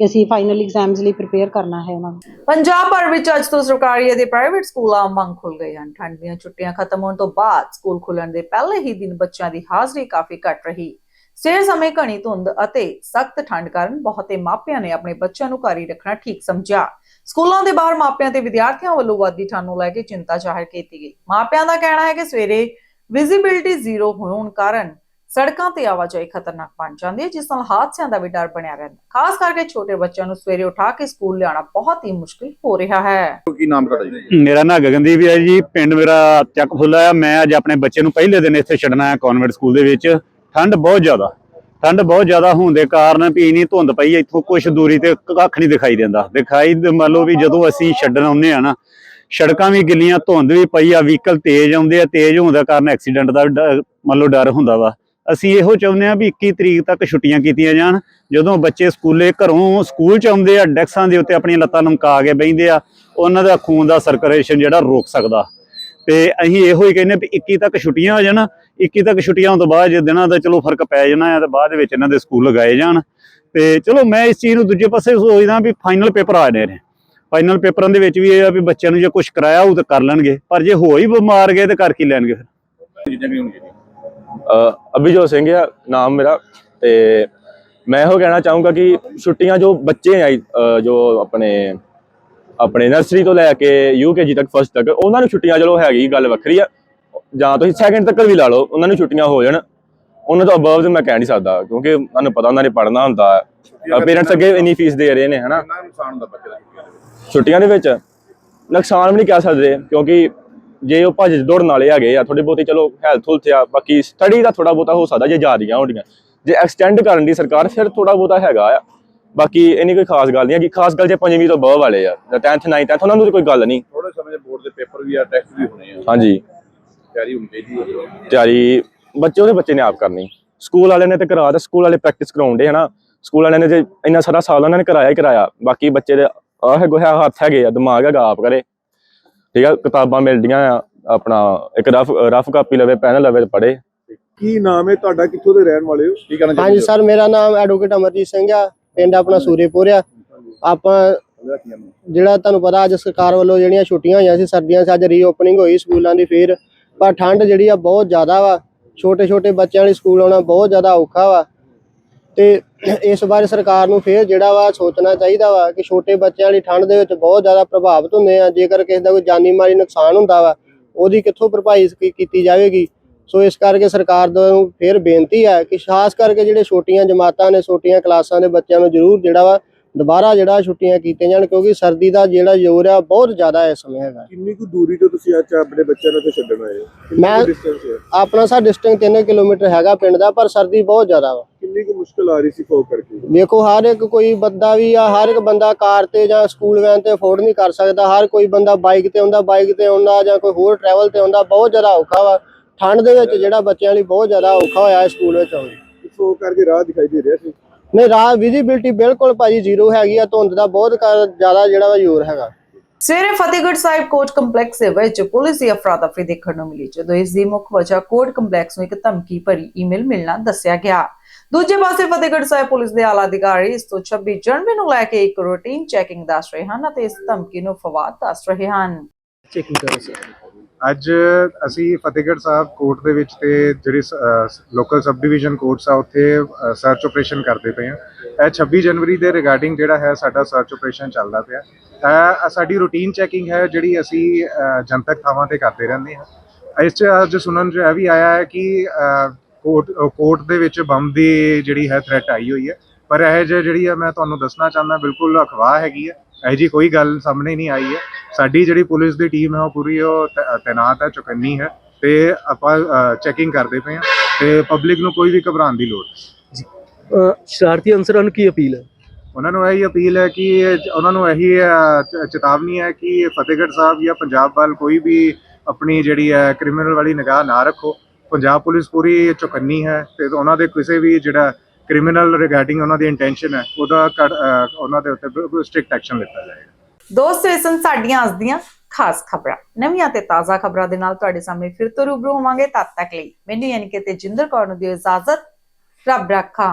ਕਿ ਅਸੀਂ ਫਾਈਨਲ ਐਗਜ਼ਾਮਸ ਲਈ ਪ੍ਰਿਪੇਅਰ ਕਰਨਾ ਹੈ ਉਹਨਾਂ ਨੂੰ। ਪੰਜਾਬ ਭਰ ਵਿੱਚ ਅੱਜ ਤੋਂ ਸਰਕਾਰੀ ਅਤੇ ਪ੍ਰਾਈਵੇਟ ਸਕੂਲਾਂ ਵਾਂਗ ਖੁੱਲ ਗਏ ਹਨ। ਠੰਡ ਦੀਆਂ ਛੁੱਟੀਆਂ ਖਤਮ ਹੋਣ ਤੋਂ ਬਾਅਦ ਸਕੂਲ ਖੁੱਲਣ ਦੇ ਪਹਿਲੇ ਹੀ ਦਿਨ ਬੱਚਿਆਂ ਦੀ ਹਾਜ਼ਰੀ ਕਾਫੀ ਘੱਟ ਰਹੀ। ਸਵੇਰ ਸਮੇਂ ਘਣੀ ਧੁੰਦ ਅਤੇ ਸਖਤ ਠੰਡ ਕਾਰਨ ਬਹੁਤੇ ਮਾਪਿਆਂ ਨੇ ਆਪਣੇ ਬੱਚਿਆਂ ਨੂੰ ਘਰ ਹੀ ਰੱਖਣਾ ਠੀਕ ਸਮਝਿਆ। ਸਕੂਲਾਂ ਦੇ ਬਾਹਰ ਮਾਪਿਆਂ ਤੇ ਵਿਦਿਆਰਥੀਆਂ ਵੱਲੋਂ ਵਾਧੀ ਠੰਡ ਨੂੰ ਲੈ ਕੇ ਚਿੰਤਾ ਜ਼ਾਹਿਰ ਕੀਤੀ ਗਈ। ਮਾਪਿਆਂ ਦਾ ਕਹਿਣਾ ਹੈ ਕਿ ਸਵੇਰੇ ਵਿਜ਼ਿਬਿਲਟੀ ਜ਼ੀਰੋ ਹੋਣ ਕਾਰਨ ਸੜਕਾਂ ਤੇ ਆਵਾਜਾਈ ਖਤਰਨਾਕ ਬਣ ਜਾਂਦੀ ਹੈ ਜਿਸ ਨਾਲ ਹਾਦਸਿਆਂ ਦਾ ਵੀ ਡਰ ਬਣਿਆ ਰਹਿੰਦਾ ਹੈ। ਖਾਸ ਕਰਕੇ ਛੋਟੇ ਬੱਚਿਆਂ ਨੂੰ ਸਵੇਰੇ ਉਠਾ ਕੇ ਸਕੂਲ ਲਿਆਉਣਾ ਬਹੁਤ ਹੀ ਮੁਸ਼ਕਿਲ ਹੋ ਰਿਹਾ ਹੈ। ਕੀ ਨਾਮ ਤੁਹਾਡਾ ਜੀ? ਮੇਰਾ ਨਾਂ ਗਗਨਦੀਪ ਹੈ ਜੀ। ਪਿੰਡ ਮੇਰਾ ਚੱਕ ਫੁੱਲਾ ਆ। ਮੈਂ ਅੱਜ ਆਪਣੇ ਬੱਚੇ ਨੂੰ ਪਹਿਲੇ ਦਿਨ ਇੱਥੇ ਛੱਡਣਾ ਹੈ ਕਨਵੈਂਟ ਸਕੂਲ ਦੇ ਵਿੱਚ। ਠੰਡ ਬਹੁਤ ਜ਼ਿਆਦਾ। ਠੰਡ ਬਹੁਤ ਜ਼ਿਆਦਾ ਹੋਣ ਦੇ ਕਾਰਨ ਵੀ ਇੰਨੀ ਧੁੰਦ ਪਈ ਇੱਥੋਂ ਕੁਝ ਦੂਰੀ ਤੇ ਕੱਖ ਨਹੀਂ ਦਿਖਾਈ ਦਿੰਦਾ। ਦਿਖਾਈ ਮੰਨ ਲਓ ਵੀ ਜਦੋਂ ਅਸੀਂ ਛੱਡਣ ਆਉਂਦੇ ਆ ਨਾ ਸੜਕਾਂ ਵੀ ਗਿੱਲੀਆਂ ਧੁੰਦ ਵੀ ਪਈ ਆ ਵਹੀਕਲ ਤੇਜ਼ ਆਉਂਦੇ ਆ। ਤੇਜ਼ ਹੋਣ ਦਾ ਕਾਰਨ ਐਕਸੀਡੈਂਟ ਦਾ ਮੰਨ ਲਓ ਡਰ ਹੁੰਦਾ ਵਾ। ਅਸੀਂ ਇਹੋ ਚਾਹੁੰਦੇ ਆ ਵੀ 21 ਤਰੀਕ ਤੱਕ ਛੁੱਟੀਆਂ ਕੀਤੀਆਂ ਜਾਣ। ਜਦੋਂ ਬੱਚੇ ਸਕੂਲੇ ਘਰੋਂ ਸਕੂਲ ਚ ਆਉਂਦੇ ਆ, ਡੈਕਸਾਂ ਦੇ ਉੱਤੇ ਆਪਣੀਆਂ ਲੱਤਾਂ ਲਮਕਾ ਕੇ ਬਹਿੰਦੇ ਆ, ਉਹਨਾਂ ਦਾ ਖੂਨ ਦਾ ਸਰਕੂਲੇਸ਼ਨ ਜਿਹੜਾ ਰੋਕ ਸਕਦਾ। ਤੇ ਅਸੀਂ ਇਹੋ ਹੀ ਕਹਿੰਦੇ ਵੀ 21 ਤੱਕ ਛੁੱਟੀਆਂ ਹੋ ਜਾਣ। 21 ਤੱਕ ਛੁੱਟੀਆਂ ਤੋਂ ਬਾਅਦ ਜੇ ਦਿਨਾਂ ਦਾ ਚਲੋ ਫ਼ਰਕ ਪੈ ਜਾਣਾ ਹੈ ਤੇ ਬਾਅਦ ਵਿੱਚ ਇਹਨਾਂ ਦੇ ਸਕੂਲ ਲਗਾਏ ਜਾਣ। ਤੇ ਚਲੋ ਮੈਂ ਇਸ ਚੀਜ਼ ਨੂੰ ਦੂਜੇ ਪਾਸੇ ਸੋਚਦਾ ਵੀ ਫਾਈਨਲ ਪੇਪਰ ਆ ਰਹੇ ਨੇ। ਫਾਈਨਲ ਪੇਪਰਾਂ ਦੇ ਵਿੱਚ ਵੀ ਇਹ ਆ ਵੀ ਬੱਚਿਆਂ ਨੂੰ ਜੇ ਕੁਝ ਕਰਾਇਆ ਹੋਊ ਤਾਂ ਕਰ ਲੈਣਗੇ। ਪਰ ਜੇ ਹੋ ਹੀ ਬਿਮਾਰ ਗਏ ਤੇ ਕਰ ਕੀ ਲੈਣਗੇ ਫਿਰ? ਅਭਿਜੋਤ ਸਿੰਘ ਆ ਨਾਮ ਮੇਰਾ ਤੇ ਮੈਂ ਇਹੋ ਕਹਿਣਾ ਚਾਹੂੰਗਾ ਕਿ ਛੁੱਟੀਆਂ ਜੋ ਬੱਚੇ ਆ ਜੋ ਆਪਣੇ ਆਪਣੇ ਨਰਸਰੀ ਤੋਂ ਲੈ ਕੇ ਯੂਕੇਜੀ ਤੱਕ ਫਸਟ ਤੱਕ ਉਹਨਾਂ ਨੂੰ ਛੁੱਟੀਆਂ ਚਲੋ ਹੈਗੀ ਗੱਲ ਵੱਖਰੀ ਆ ਜਾਂ ਤੁਸੀਂ ਸੈਕੰਡ ਤੱਕ ਵੀ ਲਾ ਲਓ ਉਹਨਾਂ ਨੂੰ ਛੁੱਟੀਆਂ ਹੋ ਜਾਣ ਉਹਨਾਂ ਤੋਂ ਅਬਵ ਮੈਂ ਕਹਿ ਨਹੀਂ ਸਕਦਾ ਕਿਉਂਕਿ ਤੁਹਾਨੂੰ ਪਤਾ ਉਹਨਾਂ ਨੇ ਪੜ੍ਹਨਾ ਹੁੰਦਾ ਪੇਰੈਂਟਸ ਅੱਗੇ ਇੰਨੀ ਫੀਸ ਦੇ ਰਹੇ ਨੇ ਹਨਾ ਨੁਕਸਾਨ ਹੁੰਦਾ ਬੱਚੇ ਦਾ? ਛੁੱਟੀਆਂ ਦੇ ਵਿੱਚ ਨੁਕਸਾਨ ਵੀ ਨਹੀਂ ਕਹਿ ਸਕਦੇ ਕਿਉਂਕਿ ਜੇ ਉਹ ਭੱਜ ਦੌੜਨ ਵਾਲੇ ਹੈਗੇ ਆ ਥੋੜੀ ਬਹੁਤੀ ਚਲੋ ਹੈਲਥ ਹੁਲਥ ਆ ਬਾਕੀ ਸਟੱਡੀ ਦਾ ਥੋੜਾ ਬਹੁਤਾ ਹੋ ਸਕਦਾ ਜੇ ਜ਼ਿਆਦੀਆਂ ਹੋਣੀਆਂ ਜੇ ਐਕਸਟੈਂਡ ਕਰਨ ਦੀ ਸਰਕਾਰ ਫਿਰ ਥੋੜਾ ਬਹੁਤਾ ਹੈਗਾ ਆ। ਬਾਕੀ ਇਹਨੀ ਕੋਈ ਖਾਸ ਗੱਲ ਨਹੀਂ ਹੈਗੀ ਖਾਸ ਗੱਲ ਜੇ ਪੰਜਵੀਂ ਤੋਂ ਬਾਅਦ ਵਾਲੇ ਆ 10th 9th 10th ਉਹਨਾਂ ਨੂੰ ਤਾਂ ਕੋਈ ਗੱਲ ਨਹੀਂ ਥੋੜੇ ਸਮੇਂ ਦੇ ਬੋਰਡ ਦੇ ਪੇਪਰ ਵੀ ਆ ਟੈਸਟ ਵੀ ਹੋਣੇ ਆ। ਹਾਂਜੀ। ਤਿਆਰੀ ਹੋਣੀ ਚਾਹੀਦੀ ਹੈ ਤਿਆਰੀ ਬੱਚੇ ਉਹਦੇ ਬੱਚੇ ਨੇ ਆਪ ਕਰਨੀ। ਸਕੂਲ ਵਾਲਿਆਂ ਨੇ ਤੇ ਕਰਾ ਤੇ ਸਕੂਲ ਵਾਲੇ ਪ੍ਰੈਕਟਿਸ ਕਰਾਉਂਦੇ ਹਨਾ। ਸਕੂਲ ਵਾਲਿਆਂ ਨੇ ਤੇ ਇੰਨਾ ਸਾਰਾ ਸਾਲ ਉਹਨਾਂ ਨੇ ਕਰਾਇਆ ਹੀ ਕਰਾਇਆ। ਬਾਕੀ ਬੱਚੇ ਦੇ ਆਹ ਗੋਹਾ ਹੱਥ ਹੈਗੇ ਆ ਦਿਮਾਗ ਹੈਗਾ ਆਪ ਕਰੇ। ਠੀਕ ਆ ਕਿਤਾਬਾਂ ਮਿਲਦੀਆਂ ਆ ਆਪਣਾ ਇੱਕ ਰਫ ਰਫ ਕਾਪੀ ਲਵੇ ਪੈਨ ਲਵੇ ਪੜੇ ਕੀ ਨਾਮ ਹੈ ਤੁਹਾਡਾ? ਕਿੱਥੋਂ ਦੇ ਰਹਿਣ ਵਾਲੇ ਹੋ? ਕੀ ਕਹਿਣਾ ਹਾਂਜੀ ਸਰ ਮੇਰਾ ਨਾਮ ਐਡਵੋਕੇਟ ਅਮਰਜੀਤ ਸਿੰਘ ਆ। ਪਿੰਡ ਆਪਣਾ ਸੂਰੇਪੁਰ ਆ। ਆਪਾਂ ਜਿਹੜਾ ਤੁਹਾਨੂੰ ਪਤਾ ਅੱਜ ਸਰਕਾਰ ਵੱਲੋਂ ਜਿਹੜੀਆਂ ਛੁੱਟੀਆਂ ਹੋਈਆਂ ਸੀ ਸਰਦੀਆਂ 'ਚ ਅੱਜ ਰੀਓਪਨਿੰਗ ਹੋਈ ਸਕੂਲਾਂ ਦੀ ਫੇਰ। ਪਰ ਠੰਡ ਜਿਹੜੀ ਆ ਬਹੁਤ ਜ਼ਿਆਦਾ ਵਾ। ਛੋਟੇ ਛੋਟੇ ਬੱਚਿਆਂ ਲਈ ਸਕੂਲ ਆਉਣਾ ਬਹੁਤ ਜ਼ਿਆਦਾ ਔਖਾ ਵਾ। ਤੇ ਇਸ ਬਾਰੇ ਸਰਕਾਰ ਨੂੰ ਫੇਰ ਜਿਹੜਾ ਵਾ ਸੋਚਣਾ ਚਾਹੀਦਾ ਵਾ ਕਿ ਛੋਟੇ ਬੱਚਿਆਂ ਲਈ ਠੰਡ ਦੇ ਵਿੱਚ ਬਹੁਤ ਜ਼ਿਆਦਾ ਪ੍ਰਭਾਵਿਤ ਹੁੰਦੇ ਆ। ਜੇਕਰ ਕਿਸੇ ਦਾ ਕੋਈ ਜਾਨੀ ਮਾਲੀ ਨੁਕਸਾਨ ਹੁੰਦਾ ਵਾ, ਉਹਦੀ ਕਿੱਥੋਂ ਭਰਪਾਈ ਕੀ- ਕੀਤੀ ਜਾਵੇਗੀ? ਸੋ ਇਸ ਕਰਕੇ ਸਰਕਾਰ ਨੂੰ ਫੇਰ ਬੇਨਤੀ ਹੈ ਕਿ ਖਾਸ ਕਰਕੇ ਜਿਹੜੇ ਛੋਟੀਆਂ ਜਮਾਤਾਂ ਨੇ, ਛੋਟੀਆਂ ਕਲਾਸਾਂ ਦੇ ਬੱਚਿਆਂ ਨੂੰ ਜ਼ਰੂਰ ਜਿਹੜਾ ਵਾ ਦੁਬਾਰਾ ਜਿਹੜਾ ਛੁੱਟੀਆਂ ਕੀਤੀਆਂ ਜਾਣ ਕਿਉਂਕਿ ਸਰਦੀ ਦਾ ਜਿਹੜਾ ਜ਼ੋਰ ਆ ਬਹੁਤ ਜ਼ਿਆਦਾ ਇਸ ਸਮੇਂ ਹੈਗਾ। ਕਿੰਨੀ ਕੁ ਦੂਰੀ ਤੋਂ ਤੁਸੀਂ ਅੱਜ ਆਪਣੇ ਬੱਚਿਆਂ ਨੂੰ ਇੱਥੇ ਛੱਡਣ ਆਏ ਹੋ? ਮੈਂ- ਆਪਣਾ ਸਾ ਡਿਸਟੈਂਸ 3 ਕਿਲੋਮੀਟਰ ਹੈਗਾ ਪਿੰਡ ਦਾ ਪਰ ਸਰਦੀ ਬਹੁਤ ਜ਼ਿਆਦਾ ਵਾ। ਕਿੰਨੀ ਕੁ ਮੁਸ਼ਕਲ ਆ ਰਹੀ ਸੀ ਫੋਕ ਕਰਕੇ? ਵੇਖੋ ਹਰ ਇੱਕ ਕੋਈ ਬੰਦਾ ਵੀ ਆ ਹਰ ਇੱਕ ਬੰਦਾ ਕਾਰ ਤੇ ਜਾਂ ਸਕੂਲ ਵੈਨ ਤੇ ਅਫੋਰਡ ਨਹੀਂ ਕਰ ਸਕਦਾ। ਹਰ ਕੋਈ ਬੰਦਾ ਬਾਈਕ ਤੇ ਆਉਂਦਾ ਬਾਈਕ ਤੇ ਆਉਂਦਾ ਜਾਂ ਕੋਈ ਹੋਰ ਟਰੈਵਲ ਤੇ ਆਉਂਦਾ ਬਹੁਤ ਜ਼ਿਆਦਾ ਔਖਾ ਵਾ। ਠੰਡ ਦੇ ਵਿੱਚ ਜਿਹੜਾ ਬੱਚਿਆਂ ਲਈ ਬਹੁਤ ਜ਼ਿਆਦਾ ਔਖਾ ਹੋਇਆ ਸਕੂਲ ਵਿੱਚ ਆਉਣਾ ਫੋਕ ਕਰਕੇ ਰਾਹ ਦਿਖਾਈ ਦੇ ਰਿਹਾ ਸੀ। ਨਹੀਂ ਰਾਹ ਵਿਜ਼ਿਬਿਲਟੀ ਬਿਲਕੁਲ ਭਾਜੀ ਜ਼ੀਰੋ ਹੈਗੀ ਆ ਧੁੰਦ ਦਾ ਬਹੁਤ ਕਰ- ਜ਼ਿਆਦਾ ਜਿਹੜਾ ਵਾ ਜ਼ੋਰ ਹੈਗਾ। ਸਵੇਰੇ ਫਤਿਹਗੜ੍ਹ ਸਾਹਿਬ ਕੋਰਟ ਕੰਪਲੈਕਸ ਦੇ ਵਿੱਚ ਪੁਲਿਸ ਦੀ ਅਫਰਾ-ਤਫਰੀ ਦੇਖਣ ਨੂੰ ਮਿਲੀ ਜਦੋਂ ਇਸ ਦੀ ਮੁੱਖ ਵਜ੍ਹਾ ਕੋਰਟ ਕੰਪਲੈਕਸ ਨੂੰ ਇੱਕ ਧਮਕੀ ਭਰੀ ਈਮੇਲ ਮਿਲਣਾ ਦੱਸਿਆ ਗਿਆ। ਦੂਜੇ ਪਾਸੇ ਫਤਿਹਗੜ੍ਹ ਸਾਹਿਬ ਪੁਲਿਸ ਦੇ ਆਲਾ ਅਧਿਕਾਰੀ ਇਸ ਤੋਂ 26 ਜਨਵਰੀ ਨੂੰ ਲੈ ਕੇ ਇੱਕ ਰੂਟੀਨ ਚੈਕਿੰਗ ਦੱਸ ਰਹੇ ਹਨ ਅਤੇ ਇਸ ਧਮਕੀ ਨੂੰ ਫਵਾਦ ਦੱਸ ਰਹੇ ਹਨ। ਅੱਜ ਅਸੀਂ ਫਤਿਹਗੜ੍ਹ ਸਾਹਿਬ ਕੋਰਟ ਦੇ ਵਿੱਚ ਤੇ ਜਿਹੜੀ ਲੋਕਲ ਸਬ ਡਿਵੀਜ਼ਨ ਕੋਰਟਸ ਆ, ਉੱਥੇ ਸਰਚ ਆਪਰੇਸ਼ਨ ਕਰਦੇ ਪਏ ਆ ਇਹ 26 ਜਨਵਰੀ ਦੇ ਰਿਗਾਰਡਿੰਗ ਜਿਹੜਾ ਹੈ, ਸਾਡਾ ਸਰਚ ਆਪਰੇਸ਼ਨ ਚੱਲਦਾ ਪਿਆ। ਇਹ ਸਾਡੀ ਰੂਟੀਨ ਚੈਕਿੰਗ ਹੈ, ਜਿਹੜੀ ਅਸੀਂ ਜਨਤਕ ਥਾਵਾਂ ਤੇ ਕਰਦੇ ਰਹਿੰਦੇ ਹਾਂ। ਇਸ 'ਚ ਅੱਜ ਸੁਣਨ 'ਚ ਇਹ ਵੀ ਆਇਆ ਹੈ ਕਿ ਕੋਰਟ ਕੋਰਟ ਦੇ ਵਿੱਚ ਬੰਬ ਦੀ ਜਿਹੜੀ ਹੈ ਥ੍ਰੈਟ ਆਈ ਹੋਈ ਹੈ। ਪਰ ਇਹ ਜਿਹੀ ਜਿਹੜੀ ਹੈ, ਮੈਂ ਤੁਹਾਨੂੰ ਦੱਸਣਾ ਚਾਹੁੰਦਾ, ਬਿਲਕੁਲ ਅਖਵਾਹ ਹੈਗੀ ਹੈ। ਇਹ ਜੀ ਕੋਈ ਗੱਲ ਸਾਹਮਣੇ ਨਹੀਂ ਆਈ ਹੈ। ਸਾਡੀ ਜਿਹੜੀ ਪੁਲਿਸ ਦੀ ਟੀਮ ਹੈ ਉਹ ਪੂਰੀ ਉਹ ਤ- ਤੈਨਾਤ ਹੈ ਚੁਕੰਨੀ ਹੈ ਤੇ ਆਪਾਂ ਚੈਕਿੰਗ ਕਰਦੇ ਪਏ ਹਾਂ ਤੇ ਪਬਲਿਕ ਨੂੰ ਕੋਈ ਵੀ ਘਬਰਾਉਣ ਦੀ ਲੋੜ ਨਹੀਂ। ਸ਼ਰਾਰਤੀ ਅਨਸਰਾਂ ਨੂੰ ਕੀ ਅਪੀਲ ਹੈ? ਉਹਨਾਂ ਨੂੰ ਇਹੀ ਅਪੀਲ ਹੈ ਕਿ ਇਹ- ਉਹਨਾਂ ਨੂੰ ਇਹੀ ਅ, ਚ- ਚੇਤਾਵਨੀ ਹੈ ਕਿ ਫਤਿਹਗੜ੍ਹ ਸਾਹਿਬ ਜਾਂ ਪੰਜਾਬ ਵੱਲ ਕੋਈ ਵੀ ਆਪਣੀ ਜਿਹੜੀ ਹੈ ਕ੍ਰਿਮੀਨਲ ਵਾਲੀ ਨਿਗਾਹ ਨਾ ਰੱਖੋ। ਪੰਜਾਬ ਪੁਲਿਸ ਪੂਰੀ ਚੁਕੰਨੀ ਹੈ ਤੇ ਉਹਨਾਂ ਦੇ ਕਿਸੇ ਵੀ ਜਿਹੜਾ ਕ੍ਰਿਮੀਨਲ ਰਿਗਾਰਡਿੰਗ ਉਹਨਾਂ ਦੀ ਇੰਟੈਂਸ਼ਨ ਹੈ, ਉਹਦਾ ਉਹਨਾਂ ਦੇ ਉੱਤੇ ਸਟ੍ਰਿਕਟ ਐਕਸ਼ਨ ਲਿੱਤਾ ਜਾਏਗਾ। ਦੋਸਤੋ ਇਹ ਸਨ ਸਾਡੀਆਂ ਅੱਜ ਦੀਆਂ ਖਾਸ ਖਬਰਾਂ, ਨਵੀਆਂ ਤੇ ਤਾਜ਼ਾ ਖਬਰਾਂ ਦੇ ਨਾਲ ਤੁਹਾਡੇ ਸਾਹਮਣੇ ਫਿਰ ਤੋਂ ਰੂਬਰੂ ਹੋਵਾਂਗੇ ਤਦ ਤੱਕ ਲਈ ਮੈਨੂੰ ਯਾਨੀ ਕਿ ਤੇਜਿੰਦਰ ਕੌਰ ਨੂੰ ਦਿਓ ਇਜਾਜ਼ਤ, ਰੱਬ ਰੱਖਾ।